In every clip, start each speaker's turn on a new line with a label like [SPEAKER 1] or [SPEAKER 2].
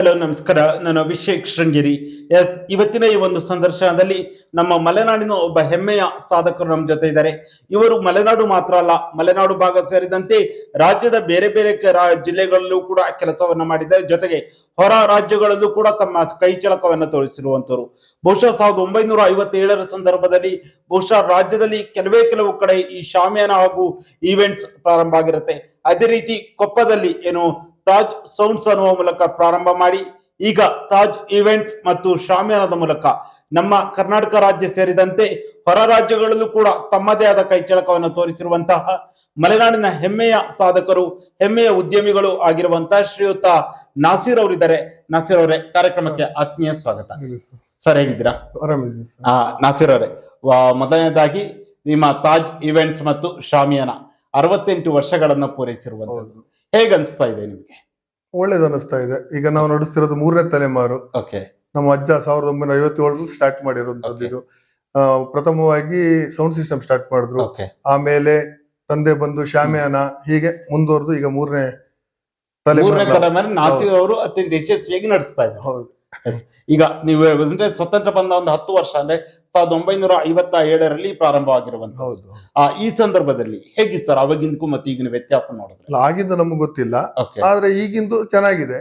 [SPEAKER 1] Hello, ನಮಸ್ಕಾರ. ನಾನು Abhishek Sringeri. S ಇವತ್ತಿನ ಈ ಒಂದು ಸಂದರ್ಶನದಲ್ಲಿ ನಮ್ಮ ಮಲೆನಾಡಿನ ಒಬ್ಬ ಹೆಮ್ಮೆಯ ಸಾಧಕರು ನಮ್ಮ ಜೊತೆ ಇದ್ದಾರೆ. ಇವರು ಮಲೆನಾಡು ಮಾತ್ರ ಅಲ್ಲ, ಮಲೆನಾಡು ಭಾಗ ಸೇರಿದಂತೆ ರಾಜ್ಯದ ಬೇರೆ ಬೇರೆ ಜಿಲ್ಲೆಗಳಲ್ಲೂ ಕೂಡ ಕೆಲಸವನ್ನು ಮಾಡಿದ್ದಾರೆ. ಜೊತೆಗೆ ಹೊರ ರಾಜ್ಯಗಳಲ್ಲೂ ಕೂಡ ತಮ್ಮ ಕೈ ಚಳಕವನ್ನು ತೋರಿಸಿರುವಂತವರು ಬಹುಶಃ ಸಾವಿರದ ಒಂಬೈನೂರ ಐವತ್ತೇಳರ ಸಂದರ್ಭದಲ್ಲಿ ಬಹುಶಃ ರಾಜ್ಯದಲ್ಲಿ ಕೆಲವೇ ಕೆಲವು ಕಡೆ ಈ ಶಾಮಿಯಾನ ಹಾಗೂ ಈವೆಂಟ್ಸ್ ಪ್ರಾರಂಭ ಆಗಿರುತ್ತೆ. ಅದೇ ರೀತಿ ಕೊಪ್ಪದಲ್ಲಿ ಏನು ತಾಜ್ ಸೌಂಡ್ಸ್ ಅನ್ನುವ ಮೂಲಕ ಪ್ರಾರಂಭ ಮಾಡಿ ಈಗ ತಾಜ್ ಈವೆಂಟ್ಸ್ ಮತ್ತು ಶಾಮಿಯಾನದ ಮೂಲಕ ನಮ್ಮ ಕರ್ನಾಟಕ ರಾಜ್ಯ ಸೇರಿದಂತೆ ಹೊರ ರಾಜ್ಯಗಳಲ್ಲೂ ಕೂಡ ತಮ್ಮದೇ ಆದ ಕೈಚಳಕವನ್ನು ತೋರಿಸಿರುವಂತಹ ಮಲೆನಾಡಿನ ಹೆಮ್ಮೆಯ ಸಾಧಕರು ಹೆಮ್ಮೆಯ ಉದ್ಯಮಿಗಳು ಆಗಿರುವಂತಹ ಶ್ರೀಯುತ ನಾಸೀರ್ ಅವರಿದ್ದಾರೆ. ನಾಸೀರ್ ಅವರೇ ಕಾರ್ಯಕ್ರಮಕ್ಕೆ ಆತ್ಮೀಯ ಸ್ವಾಗತ. ಸರ್. ಹೇಗಿದ್ದೀರಾ? ನಾಸೀರ್ ಅವರೇ ಮೊದಲನೇದಾಗಿ ನಿಮ್ಮ ತಾಜ್ ಇವೆಂಟ್ಸ್ ಮತ್ತು ಶಾಮಿಯಾನ ಅರವತ್ತೆಂಟು ವರ್ಷಗಳನ್ನು ಪೂರೈಸಿರುವಂತದ್ದು.
[SPEAKER 2] ಹೌದು.
[SPEAKER 1] ಹೇಗೆ ಅನಿಸ್ತಾ ಇದೆ ನಿಮಗೆ?
[SPEAKER 2] ಒಳ್ಳೇದು ಅನಿಸ್ತಾ ಇದೆ. ಈಗ ನಾವು ನಡೆಸ್ತಿರೋದು ಮೂರನೇ ತಲೆಮಾರು.
[SPEAKER 1] ಓಕೆ.
[SPEAKER 2] ನಮ್ಮ ಅಜ್ಜ ಸಾವಿರದ ಒಂಬೈನೂರ ಐವತ್ತೇಳು ಸ್ಟಾರ್ಟ್ ಮಾಡಿರುವಂತದ್ದು. ಇದು. ಪ್ರಥಮವಾಗಿ ಸೌಂಡ್ ಸಿಸ್ಟಮ್ ಸ್ಟಾರ್ಟ್ ಮಾಡಿದ್ರು. ಆಮೇಲೆ ತಂದೆ ಬಂದು ಶಾಮಿಯಾನ ಹೀಗೆ ಮುಂದುವರೆದು ಈಗ ಮೂರನೇ
[SPEAKER 1] ಮೂರನೇ
[SPEAKER 2] ತಲೆಮಾರು
[SPEAKER 1] ನಾಸಿರ್ ಅವರು ಅತ್ಯಂತ ಯಶಸ್ವಿಯಾಗಿ ನಡೆಸ್ತಾ ಇದ್ದಾರೆ.
[SPEAKER 2] ಹೌದು.
[SPEAKER 1] ಈಗ ನೀವು ಸ್ವತಂತ್ರ ಬಂದ ಒಂದು ಹತ್ತು ವರ್ಷ ಅಂದ್ರೆ ಸಾವಿರದ ಒಂಬೈನೂರ ಐವತ್ತ ಏಳರಲ್ಲಿ ಪ್ರಾರಂಭವಾಗಿರುವಂತ
[SPEAKER 2] ಹೌದು.
[SPEAKER 1] ಆ ಈ ಸಂದರ್ಭದಲ್ಲಿ ಹೇಗಿತ್ತು ಸರ್? ಅವಾಗಿಂದಕ್ಕೂ ಮತ್ತೆ ಈಗಿನ ವ್ಯತ್ಯಾಸ ನೋಡಿದ್ರೆ.
[SPEAKER 2] ಆಗಿಂದ ನಮ್ಗೆ ಗೊತ್ತಿಲ್ಲ. ಆದ್ರೆ ಈಗಿಂದು ಚೆನ್ನಾಗಿದೆ.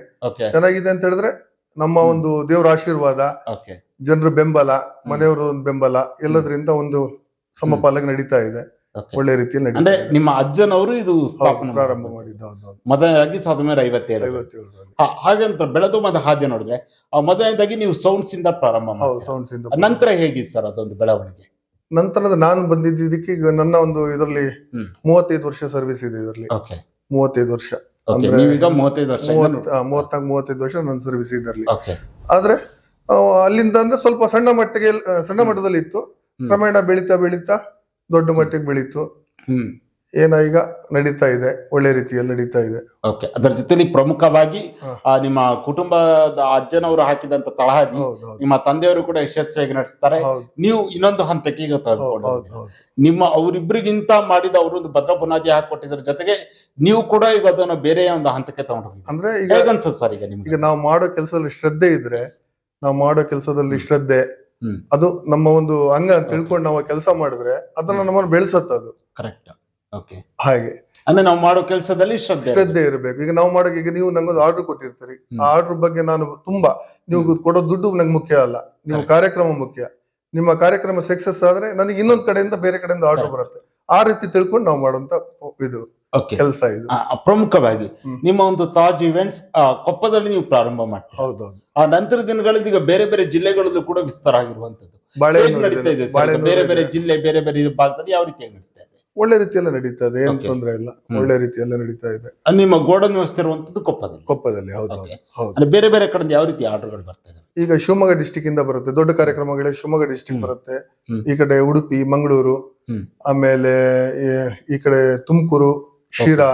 [SPEAKER 2] ಚೆನ್ನಾಗಿದೆ ಅಂತ ಹೇಳಿದ್ರೆ ನಮ್ಮ ಒಂದು ದೇವರ ಆಶೀರ್ವಾದ
[SPEAKER 1] ಓಕೆ
[SPEAKER 2] ಜನರ ಬೆಂಬಲ ಮನೆಯವರ ಒಂದು ಬೆಂಬಲ ಎಲ್ಲದರಿಂದ ಒಂದು ಸಮಪಾಲಾಗಿ ನಡೀತಾ ಇದೆ. ಒಳ್ಳೆ ರೀತಿಯಲ್ಲಿ
[SPEAKER 1] ಅಂದ್ರೆ ನಿಮ್ಮ ಅಜ್ಜನವರು ಇದು ಸ್ಥಾಪನೆ
[SPEAKER 2] ಪ್ರಾರಂಭ
[SPEAKER 1] ಮಾಡಿದ್ದು.
[SPEAKER 2] ಮಾಡಿದ್ದು ಹೌದು ಹೌದು.
[SPEAKER 1] ಮೊದಲನೇದಾಗಿ ಸಾವಿರದ ಒಂಬೈನೂರ ಐವತ್ತೇಳು
[SPEAKER 2] ಐವತ್ತೇಳರಲ್ಲಿ.
[SPEAKER 1] ಹಾ, ಹಾಗಂತ ಬೆಳೆದು ಮತ್ತೆ ಹಾಗೆ ನೋಡಿದ್ರೆ ಆ ಮೊದಲನೇದಾಗಿ ನೀವು ಸೌಂಡ್ಸ್ ಇಂದ ಪ್ರಾರಂಭ
[SPEAKER 2] ಹೌದು
[SPEAKER 1] ಮಾಡಿ
[SPEAKER 2] ಸೌಂಡ್ಸ್ ಇಂದ
[SPEAKER 1] ನಂತರ ಹೇಗಿತ್ತು ಸರ್ ಅದೊಂದು ಬೆಳವಣಿಗೆ?
[SPEAKER 2] ನಂತರದ ನಾನು ಬಂದಿದ್ದಕ್ಕೆ ಈಗ ನನ್ನ ಒಂದು ಇದರಲ್ಲಿ
[SPEAKER 1] ಹ್ಮ್.
[SPEAKER 2] ಮೂವತ್ತೈದು ವರ್ಷ ಸರ್ವಿಸ್ ಇದೆ ಇದರಲ್ಲಿ.
[SPEAKER 1] ಓಕೆ
[SPEAKER 2] ಮೂವತ್ತೈದು ವರ್ಷ. ಅಂದ್ರೆ
[SPEAKER 1] ನೀವೀಗ ಮೂವತ್ತೈದು ವರ್ಷ
[SPEAKER 2] ಮೂವತ್- ಆ, ಮೂವತ್ನಾಲ್ಕು ಮೂವತ್ತೈದು ವರ್ಷ ನನ್ನ ಸರ್ವಿಸ್ ಇದರಲ್ಲಿ.
[SPEAKER 1] ಓಕೆ
[SPEAKER 2] ಆದ್ರೆ ಆ, ಅಲ್ಲಿಂದ ಅಂದ್ರೆ ಸ್ವಲ್ಪ ಸಣ್ಣ ಮಟ್ಟಿಗೆ ಆ, ಸಣ್ಣ ಮಟ್ಟದಲ್ಲಿ ಇತ್ತು. ಕ್ರಮೇಣ ಬೆಳೀತಾ ಬೆಳೀತಾ ದೊಡ್ಡ ಮಟ್ಟಿಗೆ ಬೆಳೀತು.
[SPEAKER 1] ಹ್ಮ್.
[SPEAKER 2] ಏನ ಈಗ ನಡೀತಾ ಇದೆ ಒಳ್ಳೆ ರೀತಿಯಲ್ಲಿ ನಡೀತಾ ಇದೆ.
[SPEAKER 1] ಓಕೆ ಅದರ ಜೊತೆಲಿ ಪ್ರಮುಖವಾಗಿ ಆ, ನಿಮ್ಮ ಕುಟುಂಬದ ಅಜ್ಜನವರು ಹಾಕಿದಂತ ತಳಹದಿ
[SPEAKER 2] ಹೌದು ಹೌದು.
[SPEAKER 1] ನಿಮ್ಮ ತಂದೆಯವರು ಕೂಡ ಯಶಸ್ವಿಯಾಗಿ ನಡೆಸ್ತಾರೆ.
[SPEAKER 2] ಹೌದು.
[SPEAKER 1] ನೀವು ಇನ್ನೊಂದು ಹಂತಕ್ಕೆ ಈಗ
[SPEAKER 2] ಹೌದು
[SPEAKER 1] ತೆಗೆದುಕೊಂಡು
[SPEAKER 2] ಹೌದು ಹೌದು.
[SPEAKER 1] ನಿಮ್ಮ ಅವರಿಬ್ಬರಿಗಿಂತ ಮಾಡಿದ ಅವರೊಂದು ಭದ್ರ ಬುನಾದಿ ಹಾಕೊಟ್ಟಿದ್ರ ಜೊತೆಗೆ ನೀವು ಕೂಡ ಈಗ ಅದನ್ನು ಬೇರೆ ಒಂದು ಹಂತಕ್ಕೆ ತಗೊಂಡು ಹೋಗಿದ್ದೀರಿ
[SPEAKER 2] ಅಂದ್ರೆ ಈಗ
[SPEAKER 1] ಹೇಗನ್ಸುತ್ತೆ ಸರ್ ಈಗ ನಿಮ್ಗೆ?
[SPEAKER 2] ಈಗ ನಾವು ಮಾಡೋ ಕೆಲಸದಲ್ಲಿ ಶ್ರದ್ಧೆ ಇದ್ರೆ ನಾವು ಮಾಡೋ ಕೆಲಸದಲ್ಲಿ ಶ್ರದ್ಧೆ. ಅದು ನಮ್ಮ ಒಂದು ಅಂಗ ತಿಳ್ಕೊಂಡು ನಾವು ಕೆಲಸ ಮಾಡಿದ್ರೆ ಅದನ್ನ ನಮ್ಮನ್ನು ಬೆಳೆಸತ್ತ ಅದು.
[SPEAKER 1] ಕರೆಕ್ಟ್ ಓಕೆ
[SPEAKER 2] ಹಾಗೆ.
[SPEAKER 1] ಅಂದ್ರೆ ನಾವು ಮಾಡೋ ಕೆಲಸದಲ್ಲಿ ಶ್ರದ್ಧೆ
[SPEAKER 2] ಶ್ರದ್ಧೆ ಇರಬೇಕು. ಈಗ ನಾವು ಮಾಡೋ ಈಗ ನೀವು ನಂಗೊಂದು ಆರ್ಡರ್ ಕೊಟ್ಟಿರ್ತೀರಿ. ಆ ಆರ್ಡರ್ ಬಗ್ಗೆ ನಾನು ತುಂಬಾ ನೀವು ಕೊಡೋ ದುಡ್ಡು ನಂಗೆ ಮುಖ್ಯ ಅಲ್ಲ. ನೀವು ಕಾರ್ಯಕ್ರಮ ಮುಖ್ಯ. ನಿಮ್ಮ ಕಾರ್ಯಕ್ರಮ ಸಕ್ಸಸ್ ಆದ್ರೆ ನನಗೆ ಇನ್ನೊಂದ್ ಕಡೆಯಿಂದ ಬೇರೆ ಕಡೆಯಿಂದ ಆರ್ಡರ್ ಬರುತ್ತೆ. ಆ ರೀತಿ ತಿಳ್ಕೊಂಡು ನಾವು ಮಾಡುವಂತ ಇದು. ಕೆಲಸ ಇದು.
[SPEAKER 1] ಪ್ರಮುಖವಾಗಿ ನಿಮ್ಮ ಒಂದು ತಾಜ್ ಇವೆಂಟ್ಸ್ ಕೊಪ್ಪದಲ್ಲಿ ನೀವು ಪ್ರಾರಂಭ ಮಾಡ್ತೀರಾ.
[SPEAKER 2] ಹೌದೌದು.
[SPEAKER 1] ಆ ನಂತರ ದಿನಗಳಲ್ಲಿ ಈಗ ಬೇರೆ ಬೇರೆ ಜಿಲ್ಲೆಗಳಲ್ಲೂ ಕೂಡ ವಿಸ್ತಾರ ಆಗಿರುವಂತದ್ದು ನಡೀತಾ ಇದೆ ಬೇರೆ ಬೇರೆ ಜಿಲ್ಲೆ ಬೇರೆ ಬೇರೆ ಭಾಗದಲ್ಲಿ ಯಾವ ರೀತಿಯಾಗಿ ನಡೀತಾ ಇದೆ?
[SPEAKER 2] ಒಳ್ಳೆ ರೀತಿಯಲ್ಲ ನಡೀತಾ ಇದೆ ಏನ್. ತೊಂದ್ರೆ ಇಲ್ಲ. ಒಳ್ಳೆ ರೀತಿಯಲ್ಲ ನಡೀತಾ ಇದೆ.
[SPEAKER 1] ನಿಮ್ಮ ಗೋಡನ್ ವ್ಯವಸ್ಥೆ ಇರುವಂತದ್ದು ಕೊಪ್ಪದಲ್ಲಿ.
[SPEAKER 2] ಕೊಪ್ಪದಲ್ಲಿ ಹೌದು ಹೌದು
[SPEAKER 1] ಅಂದ್ರೆ ಬೇರೆ ಬೇರೆ ಕಡೆ ಯಾವ ರೀತಿ ಆರ್ಡರ್ಗಳು ಬರ್ತಾ ಇದೆ
[SPEAKER 2] ಈಗ ಶಿವಮೊಗ್ಗ ಡಿಸ್ಟಿಕ್ ಇಂದ ಬರುತ್ತೆ ದೊಡ್ಡ ಕಾರ್ಯಕ್ರಮಗಳೇ ಶಿವಮೊಗ್ಗ ಡಿಸ್ಟಿಕ್ ಬರುತ್ತೆ. ಈ ಕಡೆ ಉಡುಪಿ ಮಂಗಳೂರು ಆಮೇಲೆ ಈ ಕಡೆ ತುಮಕೂರು ಶಿರಾ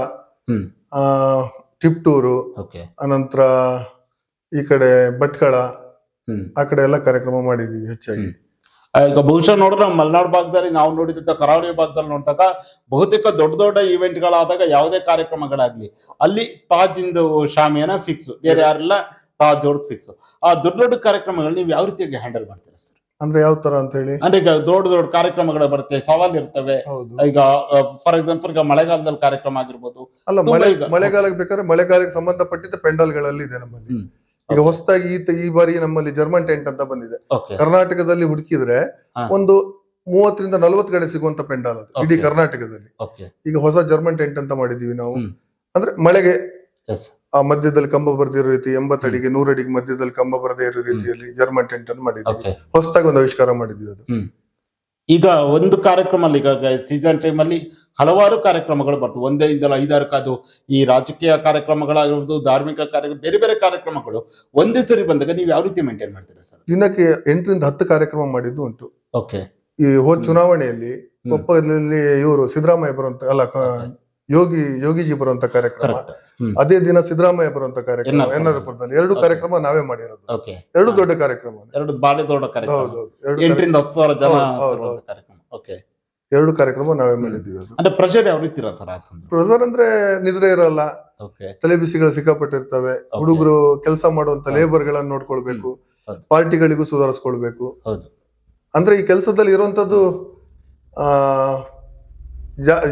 [SPEAKER 2] ಟಿಪ್ಟೂರು
[SPEAKER 1] ಓಕೆ.
[SPEAKER 2] ಅನಂತರ ಈ ಕಡೆ ಭಟ್ಕಳ ಆ ಕಡೆ ಎಲ್ಲ ಕಾರ್ಯಕ್ರಮ ಮಾಡಿದೀವಿ ಹೆಚ್ಚಾಗಿ.
[SPEAKER 1] ಈಗ ಬಹುಶಃ ನೋಡಿದ್ರೆ ನಮ್ಮ ಮಲೆನಾಡು ಭಾಗದಲ್ಲಿ ನಾವು ನೋಡಿದಂತ ಕರಾವಳಿ ಭಾಗದಲ್ಲಿ ನೋಡಿದಾಗ ಬಹುತೇಕ ದೊಡ್ಡ ದೊಡ್ಡ ಇವೆಂಟ್ ಗಳಾದಾಗ ಯಾವುದೇ ಕಾರ್ಯಕ್ರಮಗಳಾಗ್ಲಿ ಅಲ್ಲಿ ತಾಜಿಂದು ಶಾಮಿಯಾನ ಫಿಕ್ಸ್ ಬೇರೆ ಯಾರೆಲ್ಲ ತಾಜ್ ಅವ್ರದ್ದು ಫಿಕ್ಸ್ ಆ ದೊಡ್ಡ ದೊಡ್ಡ ಕಾರ್ಯಕ್ರಮಗಳು ನೀವು ಯಾವ ರೀತಿಯಾಗಿ ಹ್ಯಾಂಡಲ್ ಮಾಡ್ತೀರಾ ಸರ್?
[SPEAKER 2] ಅಂದ್ರೆ ಯಾವ ತರ ಅಂತ ಹೇಳಿ?
[SPEAKER 1] ಅಂದ್ರೆ ಈಗ ದೊಡ್ಡ ದೊಡ್ಡ ಕಾರ್ಯಕ್ರಮಗಳು ಬರುತ್ತೆ ಸವಾಲ್ ಇರ್ತವೆ.
[SPEAKER 2] ಹೌದು.
[SPEAKER 1] ಈಗ ಫಾರ್ ಎಕ್ಸಾಂಪಲ್ ಈಗ ಮಳೆಗಾಲದಲ್ಲಿ ಕಾರ್ಯಕ್ರಮ ಆಗಿರ್ಬೋದು.
[SPEAKER 2] ಅಲ್ಲ ಮಳೆ ಮಳೆಗಾಲಕ್ಕೆ ಬೇಕಾದ್ರೆ ಮಳೆಗಾಲಕ್ಕೆ ಸಂಬಂಧಪಟ್ಟಿದ್ದ ಪೆಂಡಲ್ಗಳಲ್ಲಿ ಇದೆ ನಮ್ಮಲ್ಲಿ. ಈಗ ಹೊಸದಾಗಿ ಈ ಈ ಬಾರಿ ನಮ್ಮಲ್ಲಿ ಜರ್ಮನ್ ಟೆಂಟ್ ಅಂತ ಬಂದಿದೆ. ಕರ್ನಾಟಕದಲ್ಲಿ ಹುಡುಕಿದ್ರೆ. ಒಂದು ಮೂವತ್ತರಿಂದ ನಲವತ್ತು ಕಡೆ ಸಿಗುವಂತ ಪೆಂಡಾಲ್ ಅದು ಇಡೀ ಕರ್ನಾಟಕದಲ್ಲಿ. ಈಗ ಹೊಸ ಜರ್ಮನ್ ಟೆಂಟ್ ಅಂತ ಮಾಡಿದೀವಿ ನಾವು. ಅಂದ್ರೆ ಮಳೆಗೆ ಆ ಮಧ್ಯದಲ್ಲಿ ಕಂಬ ಬರ್ದಿರೋ ರೀತಿ ಎಂಬತ್ತಡಿಗೆ ನೂರಡಿಗೆ ಮಧ್ಯದಲ್ಲಿ ಕಂಬ ಬರದೇ ಇರೋ ರೀತಿಯಲ್ಲಿ ಜರ್ಮನ್ ಟೆಂಟ್ ಅನ್ನು ಮಾಡಿದ್ವಿ ಹೊಸದಾಗಿ ಒಂದು ಆವಿಷ್ಕಾರ ಮಾಡಿದ್ವಿ ಅದು.
[SPEAKER 1] ಈಗ ಒಂದು ಕಾರ್ಯಕ್ರಮ ಅಲ್ಲಿ ಈಗ ಸೀಸನ್ ಟೈಮ್ ಅಲ್ಲಿ ಹಲವಾರು ಕಾರ್ಯಕ್ರಮಗಳು ಬರ್ತವೆ ಒಂದೇ ಇಂದಲ್ಲ ಐದಾರು ಅದು ಈ ರಾಜಕೀಯ ಕಾರ್ಯಕ್ರಮಗಳಾಗಿರ್ಬೋದು ಧಾರ್ಮಿಕ ಕಾರ್ಯಕ್ರಮ ಬೇರೆ ಬೇರೆ ಕಾರ್ಯಕ್ರಮಗಳು ಒಂದೇ ಸರಿ ಬಂದಾಗ ನೀವು ಯಾವ ರೀತಿ ಮೇಂಟೈನ್ ಮಾಡ್ತೀರಾ ಸರ್?
[SPEAKER 2] ದಿನಕ್ಕೆ ಎಂಟರಿಂದ ಹತ್ತು ಕಾರ್ಯಕ್ರಮ ಮಾಡಿದ್ದು ಉಂಟು.
[SPEAKER 1] ಓಕೆ
[SPEAKER 2] ಈ ಹೋದ ಚುನಾವಣೆಯಲ್ಲಿ ಕೊಪ್ಪದಲ್ಲಿ ಇವರು ಸಿದ್ದರಾಮಯ್ಯ ಬರುವಂತ ಅಲ್ಲ ಕ- ಯೋಗಿ ಯೋಗಿಜಿ ಬರುವಂತ ಕಾರ್ಯಕ್ರಮ.
[SPEAKER 1] ಕರೆಕ್ಟ್
[SPEAKER 2] ಅದೇ ದಿನ ಸಿದ್ದರಾಮಯ್ಯ ಬರುವಂತ ಕಾರ್ಯಕ್ರಮ
[SPEAKER 1] ಎನ್.ಆರ್.
[SPEAKER 2] ಪುರದಲ್ಲಿ ಎರಡು ಕಾರ್ಯಕ್ರಮ ನಾವೇ ಮಾಡಿರೋದು.
[SPEAKER 1] ಓಕೆ
[SPEAKER 2] ಎರಡು ದೊಡ್ಡ ಕಾರ್ಯಕ್ರಮ.
[SPEAKER 1] ಎರಡು ದೊಡ್ಡ ಕಾರ್ಯಕ್ರಮ.
[SPEAKER 2] ಹೌದು. ಎರಡು ಕಾರ್ಯಕ್ರಮ.
[SPEAKER 1] ಎಂಟರಿಂದ ಹತ್ತು ಸಾವಿರ ಜನ
[SPEAKER 2] ಹೌದು, ಹೌದು,
[SPEAKER 1] ಕಾರ್ಯಕ್ರಮ. ಓಕೆ
[SPEAKER 2] ಎರಡು ಕಾರ್ಯಕ್ರಮ ನಾವೇ ಅದು.
[SPEAKER 1] ಅಂದ್ರೆ ಪ್ರೆಷರ್ ಯಾವ ರೀತಿ ಇರತ್ತೆ ಸರ್ ಆ ಸಂದರ್ಭ?
[SPEAKER 2] ಪ್ರೊಸರ್ ಅಂದ್ರೆ ನಿದ್ರೆ ಇರಲ್ಲ.
[SPEAKER 1] ಓಕೆ
[SPEAKER 2] ತಲೆ ಬಿಸಿಗಳು ಸಿಕ್ಕಾಪಟ್ಟಿರ್ತವೆ ಹುಡುಗರು ಕೆಲಸ ಮಾಡುವಂತ ಲೇಬರ್ ಗಳನ್ನ ನೋಡ್ಕೊಳ್ಬೇಕು.
[SPEAKER 1] ಹೌದು.
[SPEAKER 2] ಪಾರ್ಟಿಗಳಿಗೂ ಸುಧಾರಿಸ್ಕೊಳ್ಬೇಕು.
[SPEAKER 1] ಹೌದು.
[SPEAKER 2] ಅಂದ್ರೆ ಈ ಕೆಲಸದಲ್ಲಿ ಇರುವಂತದ್ದು ಆ ಜಾ-